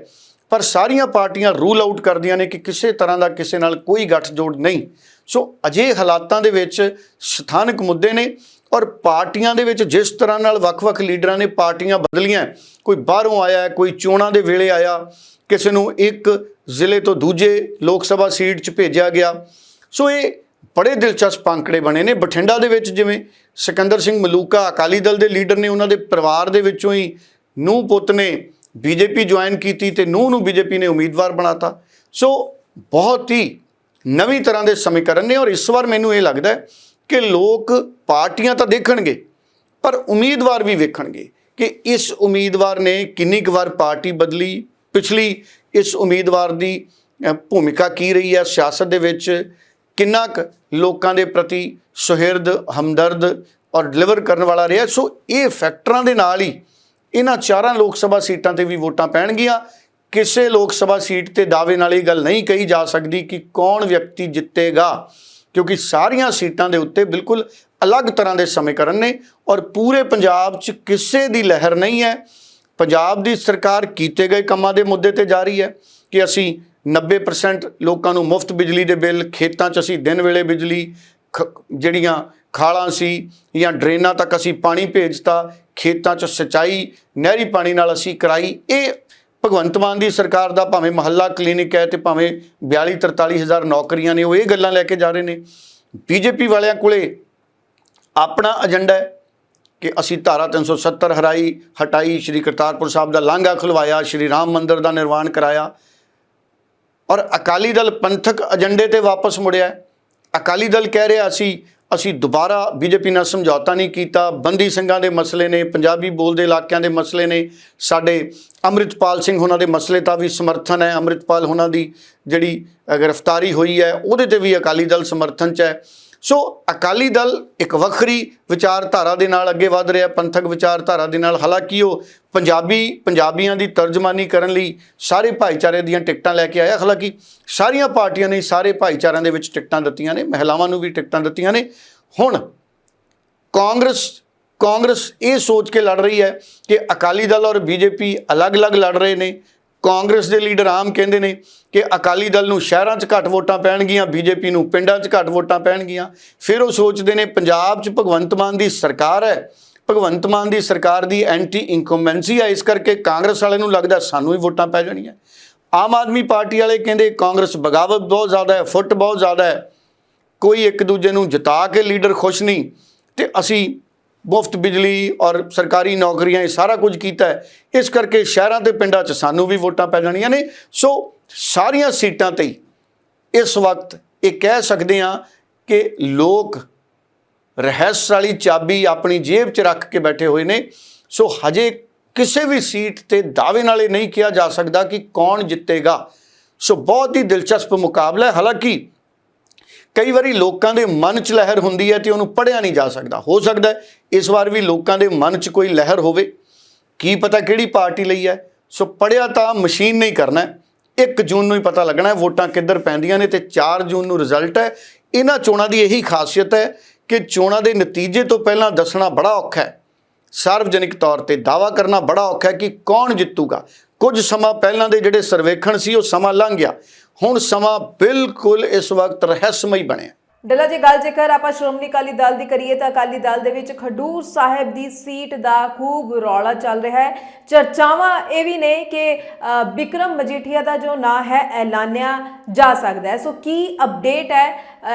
ਪਰ ਸਾਰੀਆਂ ਪਾਰਟੀਆਂ ਰੂਲ ਆਊਟ ਕਰਦੀਆਂ ਨੇ ਕਿ ਕਿਸੇ ਤਰ੍ਹਾਂ ਦਾ ਕਿਸੇ ਨਾਲ ਕੋਈ ਗੱਠਜੋੜ ਨਹੀਂ। ਸੋ ਅਜੇ ਹਾਲਾਤਾਂ ਦੇ ਵਿੱਚ ਸਥਾਨਕ ਮੁੱਦੇ ਨੇ। ਔਰ ਪਾਰਟੀਆਂ ਦੇ ਵਿੱਚ ਜਿਸ ਤਰ੍ਹਾਂ ਨਾਲ ਵੱਖ-ਵੱਖ ਲੀਡਰਾਂ ਨੇ ਪਾਰਟੀਆਂ ਬਦਲੀਆਂ, ਕੋਈ ਬਾਹਰੋਂ ਆਇਆ, ਕੋਈ ਚੋਣਾਂ ਦੇ ਵੇਲੇ ਆਇਆ, ਕਿਸੇ ਨੂੰ ਇੱਕ ਜ਼ਿਲ੍ਹੇ ਤੋਂ ਦੂਜੇ ਲੋਕ ਸਭਾ ਸੀਟ 'ਚ ਭੇਜਿਆ ਗਿਆ। ਸੋ ਇਹ ਬੜੇ ਦਿਲਚਸਪ ਅੰਕੜੇ ਬਣੇ ਨੇ। ਬਠਿੰਡਾ ਦੇ ਵਿੱਚ ਜਿਵੇਂ ਸਿਕੰਦਰ ਸਿੰਘ ਮਲੂਕਾ ਅਕਾਲੀ ਦਲ ਦੇ ਲੀਡਰ ਨੇ, ਉਹਨਾਂ ਦੇ ਪਰਿਵਾਰ ਦੇ ਵਿੱਚੋਂ ਹੀ ਨੂੰਹ ਪੁੱਤ ਨੇ ਬੀਜੇਪੀ ਜੁਆਇਨ ਕੀਤੀ ਤੇ ਨੂੰਹ ਨੂੰ ਬੀਜੇਪੀ ਨੇ ਉਮੀਦਵਾਰ ਬਣਾਤਾ। ਸੋ ਬਹੁਤ ਹੀ ਨਵੀਂ ਤਰ੍ਹਾਂ ਦੇ ਸਮੀਕਰਨ ਨੇ ਔਰ ਇਸ ਵਾਰ ਮੈਨੂੰ ਇਹ ਲੱਗਦਾ ਹੈ ਕਿ ਲੋਕ ਪਾਰਟੀਆਂ ਤਾਂ ਦੇਖਣਗੇ, ਪਰ ਉਮੀਦਵਾਰ ਵੀ ਵੇਖਣਗੇ ਕਿ ਇਸ ਉਮੀਦਵਾਰ ਨੇ ਕਿੰਨੀ ਕੁ ਵਾਰ ਪਾਰਟੀ ਬਦਲੀ, ਪਿਛਲੀ ਇਸ ਉਮੀਦਵਾਰ ਦੀ ਭੂਮਿਕਾ ਕੀ ਰਹੀ ਹੈ ਸਿਆਸਤ ਦੇ ਵਿੱਚ, ਕਿੰਨਾ ਕੁ ਲੋਕਾਂ ਦੇ ਪ੍ਰਤੀ ਸੁਹਿਰਦ, ਹਮਦਰਦ ਔਰ ਡਿਲੀਵਰ ਕਰਨ ਵਾਲਾ ਰਿਹਾ। ਸੋ ਇਹ ਫੈਕਟਰਾਂ ਦੇ ਨਾਲ ਹੀ ਇਹਨਾਂ ਚਾਰਾਂ ਲੋਕ ਸਭਾ ਸੀਟਾਂ ਤੇ ਵੀ ਵੋਟਾਂ ਪੈਣਗੀਆਂ। ਕਿਸੇ ਲੋਕ ਸਭਾ ਸੀਟ ਤੇ ਦਾਅਵੇ ਨਾਲ ਇਹ ਗੱਲ ਨਹੀਂ ਕਹੀ ਜਾ ਸਕਦੀ ਕਿ ਕੌਣ ਵਿਅਕਤੀ ਜਿੱਤੇਗਾ। ਕਿਉਂਕਿ ਸਾਰੀਆਂ ਸੀਟਾਂ ਦੇ ਉੱਤੇ ਬਿਲਕੁਲ ਅਲੱਗ ਤਰ੍ਹਾਂ ਦੇ ਸਮੀਕਰਨ ਨੇ ਔਰ ਪੂਰੇ ਪੰਜਾਬ 'ਚ ਕਿਸੇ ਦੀ ਲਹਿਰ ਨਹੀਂ ਹੈ। ਪੰਜਾਬ ਦੀ ਸਰਕਾਰ ਕੀਤੇ ਗਏ ਕੰਮਾਂ ਦੇ ਮੁੱਦੇ ਤੇ ਜਾ ਰਹੀ ਹੈ ਕਿ ਅਸੀਂ 90% ਲੋਕਾਂ ਨੂੰ ਮੁਫਤ ਬਿਜਲੀ ਦੇ ਬਿੱਲ, ਖੇਤਾਂ 'ਚ ਅਸੀਂ ਦਿਨ ਵੇਲੇ ਬਿਜਲੀ, ਖ- ਜਿਹੜੀਆਂ ਖਾਲਾਂ ਸੀ ਜਾਂ ਡਰੇਨਾਂ ਤੱਕ ਅਸੀਂ ਪਾਣੀ ਭੇਜਤਾ, ਖੇਤਾਂ 'ਚ ਸਿੰਚਾਈ, ਨਹਿਰੀ ਪਾਣੀ ਨਾਲ ਅਸੀਂ ਕਰਾਈ, ਇਹ ਭਗਵੰਤ ਮਾਨ ਦੀ ਸਰਕਾਰ ਦਾ ਭਾਵੇਂ ਮਹੱਲਾ ਕਲੀਨਿਕ ਹੈ ਤੇ ਭਾਵੇਂ 42 43 ਹਜ਼ਾਰ ਨੌਕਰੀਆਂ ਨੇ, ਉਹ ਇਹ ਗੱਲਾਂ ਲੈ ਕੇ ਜਾ ਰਹੇ ਨੇ। ਬੀਜੇਪੀ ਵਾਲਿਆਂ ਕੋਲੇ ਆਪਣਾ ਏਜੰਡਾ ਹੈ ਕਿ ਅਸੀਂ ਧਾਰਾ 370 ਹਰਾਈ, ਹਟਾਈ, ਸ਼੍ਰੀ ਕਰਤਾਰਪੁਰ ਸਾਹਿਬ ਦਾ ਲਾਂਘਾ ਖੁਲਵਾਇਆ, ਸ਼੍ਰੀ ਰਾਮ ਮੰਦਿਰ ਦਾ ਨਿਰਮਾਣ ਕਰਾਇਆ ਔਰ ਅਕਾਲੀ ਦਲ ਪੰਥਕ ਏਜੰਡੇ ਤੇ ਵਾਪਸ ਮੁੜਿਆ ਅਕਾਲੀ ਦਲ ਕਹਿ ਰਿਹਾ ਸੀ ਅਸੀਂ ਦੁਬਾਰਾ ਬੀਜੇਪੀ ਨਾਲ ਸਮਝੌਤਾ ਨਹੀਂ ਕੀਤਾ, ਬੰਦੀ ਸਿੰਘਾਂ ਦੇ ਮਸਲੇ ਨੇ, ਪੰਜਾਬੀ ਬੋਲਦੇ ਇਲਾਕਿਆਂ ਦੇ ਮਸਲੇ ਨੇ, ਸਾਡੇ ਅੰਮ੍ਰਿਤਪਾਲ ਸਿੰਘ ਉਹਨਾਂ ਦੇ ਮਸਲੇ ਦਾ ਵੀ ਸਮਰਥਨ ਹੈ, ਅੰਮ੍ਰਿਤਪਾਲ ਉਹਨਾਂ ਦੀ ਜਿਹੜੀ ਗ੍ਰਿਫਤਾਰੀ ਹੋਈ ਹੈ, ਉਹਦੇ ਤੇ ਵੀ ਅਕਾਲੀ ਦਲ ਸਮਰਥਨ 'ਚ ਹੈ। ਸੋ ਅਕਾਲੀ ਦਲ ਇੱਕ ਵੱਖਰੀ ਵਿਚਾਰਧਾਰਾ ਦੇ ਨਾਲ ਅੱਗੇ ਵਧ ਰਿਹਾ, ਪੰਥਕ ਵਿਚਾਰਧਾਰਾ ਦੇ ਨਾਲ। ਹਾਲਾਂਕਿ ਉਹ ਪੰਜਾਬੀ, ਪੰਜਾਬੀਆਂ ਦੀ ਤਰਜਮਾਨੀ ਕਰਨ ਲਈ ਸਾਰੇ ਭਾਈਚਾਰੇ ਦੀਆਂ ਟਿਕਟਾਂ ਲੈ ਕੇ ਆਇਆ। ਹਾਲਾਂਕਿ ਸਾਰੀਆਂ ਪਾਰਟੀਆਂ ਨੇ ਸਾਰੇ ਭਾਈਚਾਰਿਆਂ ਦੇ ਵਿੱਚ ਟਿਕਟਾਂ ਦਿੱਤੀਆਂ ਨੇ, ਮਹਿਲਾਵਾਂ ਨੂੰ ਵੀ ਟਿਕਟਾਂ ਦਿੱਤੀਆਂ ਨੇ। ਹੁਣ ਕਾਂਗਰਸ ਕਾਂਗਰਸ ਇਹ ਸੋਚ ਕੇ ਲੜ ਰਹੀ ਹੈ ਕਿ ਅਕਾਲੀ ਦਲ ਔਰ ਬੀਜੇਪੀ ਅਲੱਗ-ਅਲੱਗ ਲੜ ਰਹੇ ਨੇ। ਕਾਂਗਰਸ ਦੇ ਲੀਡਰ ਆਮ ਕਹਿੰਦੇ ਨੇ ਕਿ ਅਕਾਲੀ ਦਲ ਨੂੰ ਸ਼ਹਿਰਾਂ 'ਚ ਘੱਟ ਵੋਟਾਂ ਪੈਣਗੀਆਂ, ਬੀਜੇਪੀ ਨੂੰ ਪਿੰਡਾਂ 'ਚ ਘੱਟ ਵੋਟਾਂ ਪੈਣਗੀਆਂ। ਫਿਰ ਉਹ ਸੋਚਦੇ ਨੇ ਪੰਜਾਬ 'ਚ ਭਗਵੰਤ ਮਾਨ ਦੀ ਸਰਕਾਰ ਹੈ। ਭਗਵੰਤ ਮਾਨ ਦੀ ਸਰਕਾਰ ਦੀ ਐਂਟੀ ਇਨਕੰਬੈਂਸੀ ਹੈ ਇਸ ਕਰਕੇ ਕਾਂਗਰਸ ਵਾਲੇ ਨੂੰ ਲੱਗਦਾ ਸਾਨੂੰ ਹੀ ਵੋਟਾਂ ਪੈ ਜਾਣੀਆਂ। ਆਮ ਆਦਮੀ ਪਾਰਟੀ ਵਾਲੇ ਕਹਿੰਦੇ ਕਾਂਗਰਸ ਬਗਾਵਤ ਬਹੁਤ ਜ਼ਿਆਦਾ ਹੈ, ਫੁੱਟ ਬਹੁਤ ਜ਼ਿਆਦਾ ਹੈ। ਕੋਈ ਇੱਕ ਦੂਜੇ ਨੂੰ ਜਿਤਾ ਕੇ ਲੀਡਰ ਖੁਸ਼ ਨਹੀਂ। ਤੇ ਅਸੀਂ ਮੁਫਤ ਬਿਜਲੀ ਔਰ ਸਰਕਾਰੀ ਨੌਕਰੀਆਂ, ਇਹ ਸਾਰਾ ਕੁਝ ਕੀਤਾ ਹੈ। ਇਸ ਕਰਕੇ ਸ਼ਹਿਰਾਂ ਤੇ ਪਿੰਡਾਂ 'ਚ ਸਾਨੂੰ ਵੀ ਵੋਟਾਂ ਪੈ ਜਾਣੀਆਂ ਨੇ। ਸੋ ਸਾਰੀਆਂ ਸੀਟਾਂ ਤੇ ਇਸ ਵਕਤ ਇਹ ਕਹਿ ਸਕਦੇ ਹਾਂ ਕਿ ਲੋਕ ਰਹੱਸ ਵਾਲੀ ਚਾਬੀ ਆਪਣੀ ਜੇਬ 'ਚ ਰੱਖ ਕੇ ਬੈਠੇ ਹੋਏ ਨੇ। ਸੋ ਹਜੇ ਕਿਸੇ ਵੀ ਸੀਟ ਤੇ ਦਾਅਵੇ ਨਾਲ ਇਹ ਨਹੀਂ ਕਿਹਾ ਜਾ ਸਕਦਾ ਕਿ ਕੌਣ ਜਿੱਤੇਗਾ। ਸੋ ਬਹੁਤ ਹੀ ਦਿਲਚਸਪ ਮੁਕਾਬਲਾ ਹੈ। ਹਾਲਾਂਕਿ ਕਈ ਵਾਰੀ ਲੋਕਾਂ ਦੇ ਮਨ 'ਚ ਲਹਿਰ ਹੁੰਦੀ ਹੈ ਤੇ ਉਹਨੂੰ ਪੜਿਆ ਨਹੀਂ ਜਾ ਸਕਦਾ। ਹੋ ਸਕਦਾ ਇਸ ਵਾਰ ਵੀ ਲੋਕਾਂ ਦੇ ਮਨ 'ਚ ਕੋਈ ਲਹਿਰ ਹੋਵੇ। ਕੀ ਪਤਾ ਕਿਹੜੀ ਪਾਰਟੀ ਲਈ ਹੈ। ਸੋ ਪੜਿਆ ਤਾਂ ਮਸ਼ੀਨ ਨਹੀਂ ਕਰਨਾ ਹੈ। 1 ਜੂਨ ਨੂੰ ਹੀ ਪਤਾ ਲੱਗਣਾ ਹੈ ਵੋਟਾਂ ਕਿੱਧਰ ਪੈਂਦੀਆਂ ਨੇ ਤੇ 4 ਜੂਨ ਨੂੰ ਰਿਜ਼ਲਟ ਹੈ। ਇਹਨਾਂ ਚੋਣਾਂ ਦੀ ਇਹੀ ਖਾਸੀਅਤ ਹੈ ਕਿ ਚੋਣਾਂ ਦੇ ਨਤੀਜੇ ਤੋਂ ਪਹਿਲਾਂ ਦੱਸਣਾ ਬੜਾ ਔਖਾ ਹੈ। ਸਾਰਵਜਨਿਕ ਤੌਰ ਤੇ ਦਾਵਾ ਕਰਨਾ ਬੜਾ ਔਖਾ ਹੈ ਕਿ ਕੌਣ ਜਿੱਤੂਗਾ। ਕੁਝ ਸਮਾਂ ਪਹਿਲਾਂ ਦੇ ਜਿਹੜੇ ਸਰਵੇਖਣ ਸੀ ਉਹ ਸਮਾਂ ਲੰਘ ਗਿਆ। ਹੁਣ ਸਮਾਂ ਬਿਲਕੁਲ ਇਸ ਵਕਤ ਰਹੱਸਮਈ ਬਣਿਆ। ਡੱਲਾ, ਜੇ ਗੱਲ ਜੇਕਰ ਆਪਾਂ ਸ਼੍ਰੋਮਣੀ ਅਕਾਲੀ ਦਲ ਦੀ ਕਰੀਏ ਤਾਂ ਅਕਾਲੀ ਦਲ ਦੇ ਵਿੱਚ ਖਡੂਰ ਸਾਹਿਬ ਦੀ ਸੀਟ ਦਾ ਖੂਬ ਰੌਲਾ ਚੱਲ ਰਿਹਾ ਹੈ। ਚਰਚਾਵਾਂ ਇਹ ਵੀ ਨੇ ਕਿ ਬਿਕਰਮ ਮਜੀਠੀਆ ਦਾ ਜੋ ਨਾਂ ਹੈ, ਐਲਾਨਿਆ ਜਾ ਸਕਦਾ ਹੈ। ਸੋ ਕੀ ਅਪਡੇਟ ਹੈ?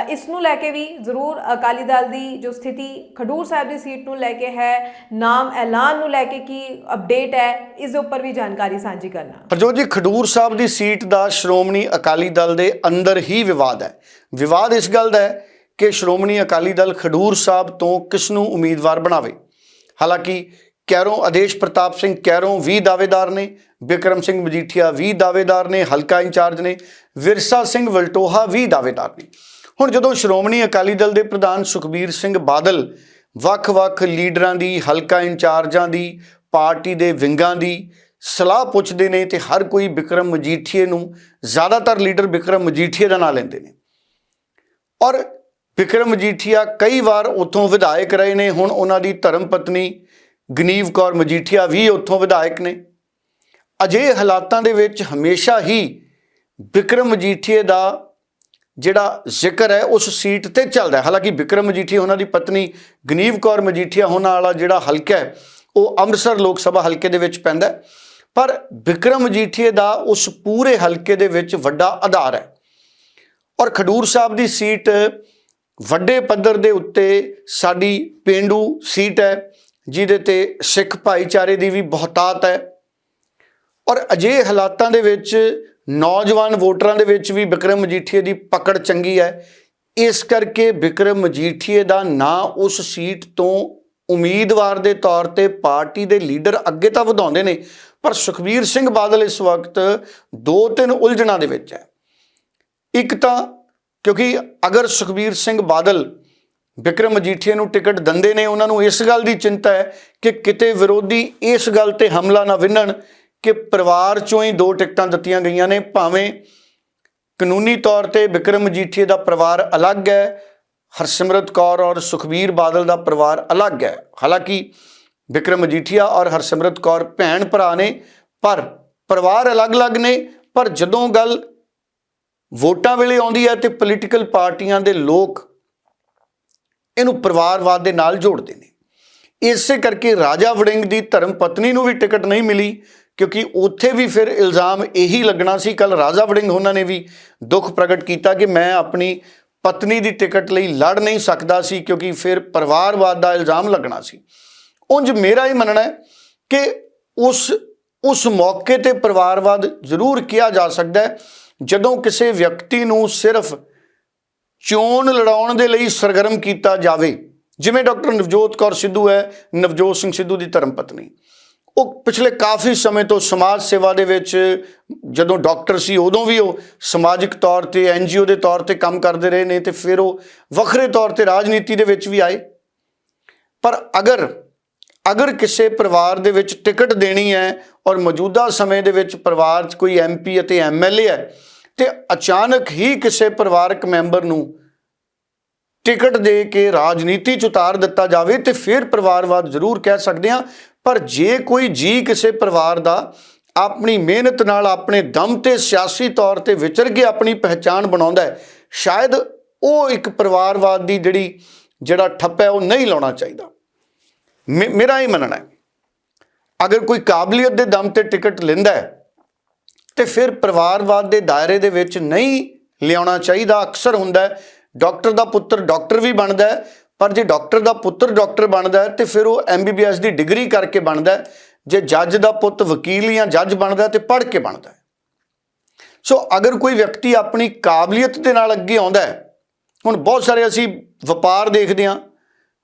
ਇਸ ਨੂੰ ਲੈ ਕੇ ਵੀ ਜ਼ਰੂਰ ਅਕਾਲੀ ਦਲ ਦੀ ਜੋ ਸਥਿਤੀ ਖਡੂਰ ਸਾਹਿਬ ਦੀ ਸੀਟ ਨੂੰ ਲੈ ਕੇ ਹੈ, ਨਾਮ ਐਲਾਨ ਨੂੰ ਲੈ ਕੇ ਕੀ ਅਪਡੇਟ ਹੈ, ਇਸ ਦੇ ਉੱਪਰ ਵੀ ਜਾਣਕਾਰੀ ਸਾਂਝੀ ਕਰਨਾ। ਹਰਜੋਤ ਜੀ, ਖਡੂਰ ਸਾਹਿਬ ਦੀ ਸੀਟ ਦਾ ਸ਼੍ਰੋਮਣੀ ਅਕਾਲੀ ਦਲ ਦੇ ਅੰਦਰ ਹੀ ਵਿਵਾਦ ਹੈ। ਵਿਵਾਦ ਇਸ ਗੱਲ ਦਾ ਹੈ ਕਿ ਸ਼੍ਰੋਮਣੀ ਅਕਾਲੀ ਦਲ ਖਡੂਰ ਸਾਹਿਬ ਤੋਂ ਕਿਸ ਨੂੰ ਉਮੀਦਵਾਰ ਬਣਾਵੇ? ਹਾਲਾਂਕਿ ਕੈਰੋਂ ਆਦੇਸ਼ ਪ੍ਰਤਾਪ ਸਿੰਘ ਕੈਰੋਂ 20 ਦਾਅਵੇਦਾਰ ਨੇ, ਬਿਕਰਮ ਸਿੰਘ ਮਜੀਠੀਆ 20 ਦਾਅਵੇਦਾਰ ਨੇ, ਹਲਕਾ ਇੰਚਾਰਜ ਨੇ, ਵਿਰਸਾ ਸਿੰਘ ਵਲਟੋਹਾ 20 ਦਾਅਵੇਦਾਰ ਨੇ। ਹੁਣ ਜਦੋਂ ਸ਼੍ਰੋਮਣੀ ਅਕਾਲੀ ਦਲ ਦੇ ਪ੍ਰਧਾਨ ਸੁਖਬੀਰ ਸਿੰਘ ਬਾਦਲ ਵੱਖ-ਵੱਖ ਲੀਡਰਾਂ ਦੀ, ਹਲਕਾ ਇੰਚਾਰਜਾਂ ਦੀ, ਪਾਰਟੀ ਦੇ ਵਿੰਗਾਂ ਦੀ ਸਲਾਹ ਪੁੱਛਦੇ ਨੇ ਤੇ ਹਰ ਕੋਈ ਬਿਕਰਮ ਮਜੀਠੀਏ ਨੂੰ ਜ਼ਿਆਦਾਤਰ ਲੀਡਰ ਬਿਕਰਮ ਮਜੀਠੀਏ ਦਾ ਨਾਂ ਲੈਂਦੇ ਨੇ। ਔਰ ਬਿਕਰਮ ਮਜੀਠੀਆ ਕਈ ਵਾਰ ਉੱਥੋਂ ਵਿਧਾਇਕ ਰਹੇ ਨੇ, ਹੁਣ ਉਹਨਾਂ ਦੀ ਧਰਮ ਪਤਨੀ ਗਨੀਵ ਕੌਰ ਮਜੀਠੀਆ ਵੀ ਉੱਥੋਂ ਵਿਧਾਇਕ ਨੇ। ਅਜੇ ਹਾਲਾਤਾਂ ਦੇ ਵਿੱਚ ਹਮੇਸ਼ਾ ਹੀ ਬਿਕਰਮ ਮਜੀਠੀਏ ਦਾ ਜਿਹੜਾ ਜ਼ਿਕਰ ਹੈ, ਉਸ ਸੀਟ ਤੇ ਚੱਲਦਾ ਹੈ। ਹਾਲਾਂਕਿ ਬਿਕਰਮ ਮਜੀਠੀਆ ਉਹਨਾਂ ਦੀ ਪਤਨੀ ਗਨੀਵ ਕੌਰ ਮਜੀਠੀਆ, ਉਹਨਾਂ ਵਾਲਾ ਜਿਹੜਾ ਹਲਕਾ ਹੈ, ਉਹ ਅੰਮ੍ਰਿਤਸਰ ਲੋਕ ਸਭਾ ਹਲਕੇ ਦੇ ਵਿੱਚ ਪੈਂਦਾ ਪਰ ਬਿਕਰਮ ਮਜੀਠੀਏ ਦਾ ਉਸ ਪੂਰੇ ਹਲਕੇ ਦੇ ਵਿੱਚ ਵੱਡਾ ਆਧਾਰ ਹੈ। ਔਰ ਖਡੂਰ ਸਾਹਿਬ ਦੀ ਸੀਟ ਵੱਡੇ ਪੱਧਰ ਦੇ ਉੱਤੇ ਸਾਡੀ ਪਿੰਡੂ ਸੀਟ ਹੈ, ਜਿਹਦੇ ਤੇ ਸਿੱਖ ਭਾਈਚਾਰੇ ਦੀ ਵੀ ਬਹੁਤਾਤ ਹੈ। ਔਰ ਅਜੇ ਹਾਲਾਤਾਂ ਦੇ ਵਿੱਚ ਨੌਜਵਾਨ ਵੋਟਰਾਂ ਦੇ ਵਿੱਚ ਵੀ ਬਿਕਰਮ ਮਜੀਠੀਏ ਦੀ ਪਕੜ ਚੰਗੀ ਹੈ। ਇਸ ਕਰਕੇ ਬਿਕਰਮ ਮਜੀਠੀਏ ਦਾ ਨਾਂ ਉਸ ਸੀਟ ਤੋਂ ਉਮੀਦਵਾਰ ਦੇ ਤੌਰ ਤੇ ਪਾਰਟੀ ਦੇ ਲੀਡਰ ਅੱਗੇ ਤਾਂ ਵਧਾਉਂਦੇ ਨੇ, ਪਰ ਸੁਖਬੀਰ ਸਿੰਘ ਬਾਦਲ ਇਸ ਵਕਤ ਦੋ ਤਿੰਨ ਉਲਝਣਾਂ ਦੇ ਵਿੱਚ ਹੈ। ਇੱਕ ਤਾਂ ਕਿਉਂਕਿ ਅਗਰ ਸੁਖਬੀਰ ਸਿੰਘ ਬਾਦਲ ਵਿਕਰਮ ਮਜੀਠੀਆ ਨੂੰ ਟਿਕਟ ਦਿੰਦੇ ਨੇ, ਉਹਨਾਂ ਨੂੰ ਇਸ ਗੱਲ ਦੀ ਚਿੰਤਾ ਹੈ ਕਿ ਕਿਤੇ ਵਿਰੋਧੀ ਇਸ ਗੱਲ ਤੇ ਹਮਲਾ ਨਾ ਵਿੰਨਣ ਕਿ ਪਰਿਵਾਰ ਚੋਂ ਹੀ ਦੋ ਟਿਕਟਾਂ ਦਿੱਤੀਆਂ ਗਈਆਂ ਨੇ, ਭਾਵੇਂ ਕਾਨੂੰਨੀ ਤੌਰ ਤੇ ਵਿਕਰਮ ਮਜੀਠੀਆ ਦਾ ਪਰਿਵਾਰ ਅਲੱਗ ਹੈ, ਹਰਸਿਮਰਤ ਕੌਰ ਔਰ ਸੁਖਬੀਰ ਬਾਦਲ ਦਾ ਪਰਿਵਾਰ ਅਲੱਗ ਹੈ। ਹਾਲਾਂਕਿ ਵਿਕਰਮ ਮਜੀਠੀਆ ਔਰ ਹਰਸਿਮਰਤ ਕੌਰ ਭੈਣ ਭਰਾ ਨੇ, ਪਰ ਪਰਿਵਾਰ ਅਲੱਗ-ਅਲੱਗ ਨੇ, ਪਰ ਜਦੋਂ ਗੱਲ ਵੋਟਾਂ ਵੇਲੇ ਆਉਂਦੀ ਹੈ ਤੇ ਪੋਲੀਟੀਕਲ ਪਾਰਟੀਆਂ ਦੇ ਲੋਕ ਇਹਨੂੰ ਪਰਿਵਾਰਵਾਦ ਦੇ ਨਾਲ ਜੋੜਦੇ ਨੇ। ਇਸੇ ਕਰਕੇ ਰਾਜਾ ਵੜਿੰਗ ਦੀ ਧਰਮ ਪਤਨੀ ਨੂੰ ਵੀ ਟਿਕਟ ਨਹੀਂ ਮਿਲੀ, ਕਿਉਂਕਿ ਉੱਥੇ ਵੀ ਫਿਰ ਇਲਜ਼ਾਮ ਇਹੀ ਲੱਗਣਾ ਸੀ ਕੱਲ ਰਾਜਾ ਵੜਿੰਗ ਉਹਨਾਂ ਨੇ ਵੀ ਦੁੱਖ ਪ੍ਰਗਟ ਕੀਤਾ ਕਿ ਮੈਂ ਆਪਣੀ ਪਤਨੀ ਦੀ ਟਿਕਟ ਲਈ ਲੜ ਨਹੀਂ ਸਕਦਾ ਸੀ, ਕਿਉਂਕਿ ਫਿਰ ਪਰਿਵਾਰਵਾਦ ਦਾ ਇਲਜ਼ਾਮ ਲੱਗਣਾ ਸੀ। ਉਂਝ ਮੇਰਾ ਹੀ ਮੰਨਣਾ ਹੈ ਕਿ ਉਸ ਉਸ ਮੌਕੇ ਤੇ ਪਰਿਵਾਰਵਾਦ ਜ਼ਰੂਰ ਕਿਹਾ ਜਾ ਸਕਦਾ ਹੈ ਜਦੋਂ ਕਿਸੇ ਵਿਅਕਤੀ ਨੂੰ ਸਿਰਫ ਚੋਣ ਲੜਾਉਣ ਦੇ ਲਈ ਸਰਗਰਮ ਕੀਤਾ ਜਾਵੇ, ਜਿਵੇਂ ਡਾਕਟਰ ਨਵਜੋਤ ਕੌਰ ਸਿੱਧੂ ਹੈ, ਨਵਜੋਤ ਸਿੰਘ ਸਿੱਧੂ ਦੀ ਧਰਮ ਪਤਨੀ, ਉਹ ਪਿਛਲੇ ਕਾਫੀ ਸਮੇਂ ਤੋਂ ਸਮਾਜ ਸੇਵਾ ਦੇ ਵਿੱਚ ਜਦੋਂ ਡਾਕਟਰ ਸੀ, ਉਦੋਂ ਵੀ ਉਹ ਸਮਾਜਿਕ ਤੌਰ ਤੇ ਐਨਜੀਓ ਦੇ ਤੌਰ ਤੇ ਕੰਮ ਕਰਦੇ ਰਹੇ ਨੇ ਤੇ ਫਿਰ ਉਹ ਵੱਖਰੇ ਤੌਰ ਤੇ ਰਾਜਨੀਤੀ ਦੇ ਵਿੱਚ ਵੀ ਆਏ। ਪਰ ਅਗਰ ਅਗਰ ਕਿਸੇ ਪਰਿਵਾਰ ਦੇ ਵਿੱਚ ਟਿਕਟ ਦੇਣੀ ਹੈ ਔਰ ਮੌਜੂਦਾ ਸਮੇਂ ਦੇ ਵਿੱਚ ਪਰਿਵਾਰ 'ਚ ਕੋਈ ਐਮਪੀ ਅਤੇ ਐਮਐਲਏ ਹੈ ਤੇ ਅਚਾਨਕ ਹੀ ਕਿਸੇ ਪਰਿਵਾਰਕ ਮੈਂਬਰ ਨੂੰ ਟਿਕਟ ਦੇ ਕੇ ਰਾਜਨੀਤੀ 'ਚ ਉਤਾਰ ਦਿੱਤਾ ਜਾਵੇ ਤੇ ਫਿਰ ਪਰਿਵਾਰਵਾਦ ਜ਼ਰੂਰ ਕਹਿ ਸਕਦੇ ਹਾਂ। ਪਰ ਜੇ ਕੋਈ ਜੀ ਕਿਸੇ ਪਰਿਵਾਰ ਦਾ ਆਪਣੀ ਮਿਹਨਤ ਨਾਲ ਆਪਣੇ ਦਮ ਤੇ ਸਿਆਸੀ ਤੌਰ ਤੇ ਵਿਚਰ ਕੇ ਆਪਣੀ ਪਹਿਚਾਣ ਬਣਾਉਂਦਾ ਹੈ, ਸ਼ਾਇਦ ਉਹ ਇੱਕ ਪਰਿਵਾਰਵਾਦ ਦੀ ਜਿਹੜੀ, ਜਿਹੜਾ ਠੱਪ ਹੈ, ਉਹ ਨਹੀਂ ਲਾਉਣਾ ਚਾਹੀਦਾ। ਮੇ- ਮੇਰਾ ਇਹ ਮੰਨਣਾ ਹੈ। ਅਗਰ ਕੋਈ ਕਾਬਲੀਅਤ ਦੇ ਦਮ ਤੇ ਟਿਕਟ ਲੈਂਦਾ ਹੈ, ਤੇ ਫਿਰ ਪਰਿਵਾਰਵਾਦ ਦੇ ਦਾਇਰੇ ਦੇ ਵਿੱਚ ਨਹੀਂ ਲਿਆਉਣਾ ਚਾਹੀਦਾ। ਅਕਸਰ ਹੁੰਦਾ ਡਾਕਟਰ ਦਾ ਪੁੱਤਰ ਡਾਕਟਰ ਵੀ ਬਣਦਾ ਪਰ ਜੇ ਡਾਕਟਰ ਦਾ ਪੁੱਤਰ ਡਾਕਟਰ ਬਣਦਾ ਹੈ, ਤੇ ਫਿਰ ਉਹ ਐਮਬੀਬੀਐਸ ਦੀ ਡਿਗਰੀ ਕਰਕੇ ਬਣਦਾ ਜੇ ਜੱਜ ਦਾ ਪੁੱਤ ਵਕੀਲ ਜਾਂ ਜੱਜ ਬਣਦਾ ਹੈ, ਤੇ ਪੜ੍ਹ ਕੇ ਬਣਦਾ ਸੋ ਅਗਰ ਕੋਈ ਵਿਅਕਤੀ ਆਪਣੀ ਕਾਬਲੀਅਤ ਦੇ ਨਾਲ ਅੱਗੇ ਆਉਂਦਾ ਹੁਣ ਬਹੁਤ ਸਾਰੇ ਅਸੀਂ ਵਪਾਰ ਦੇਖਦੇ ਹਾਂ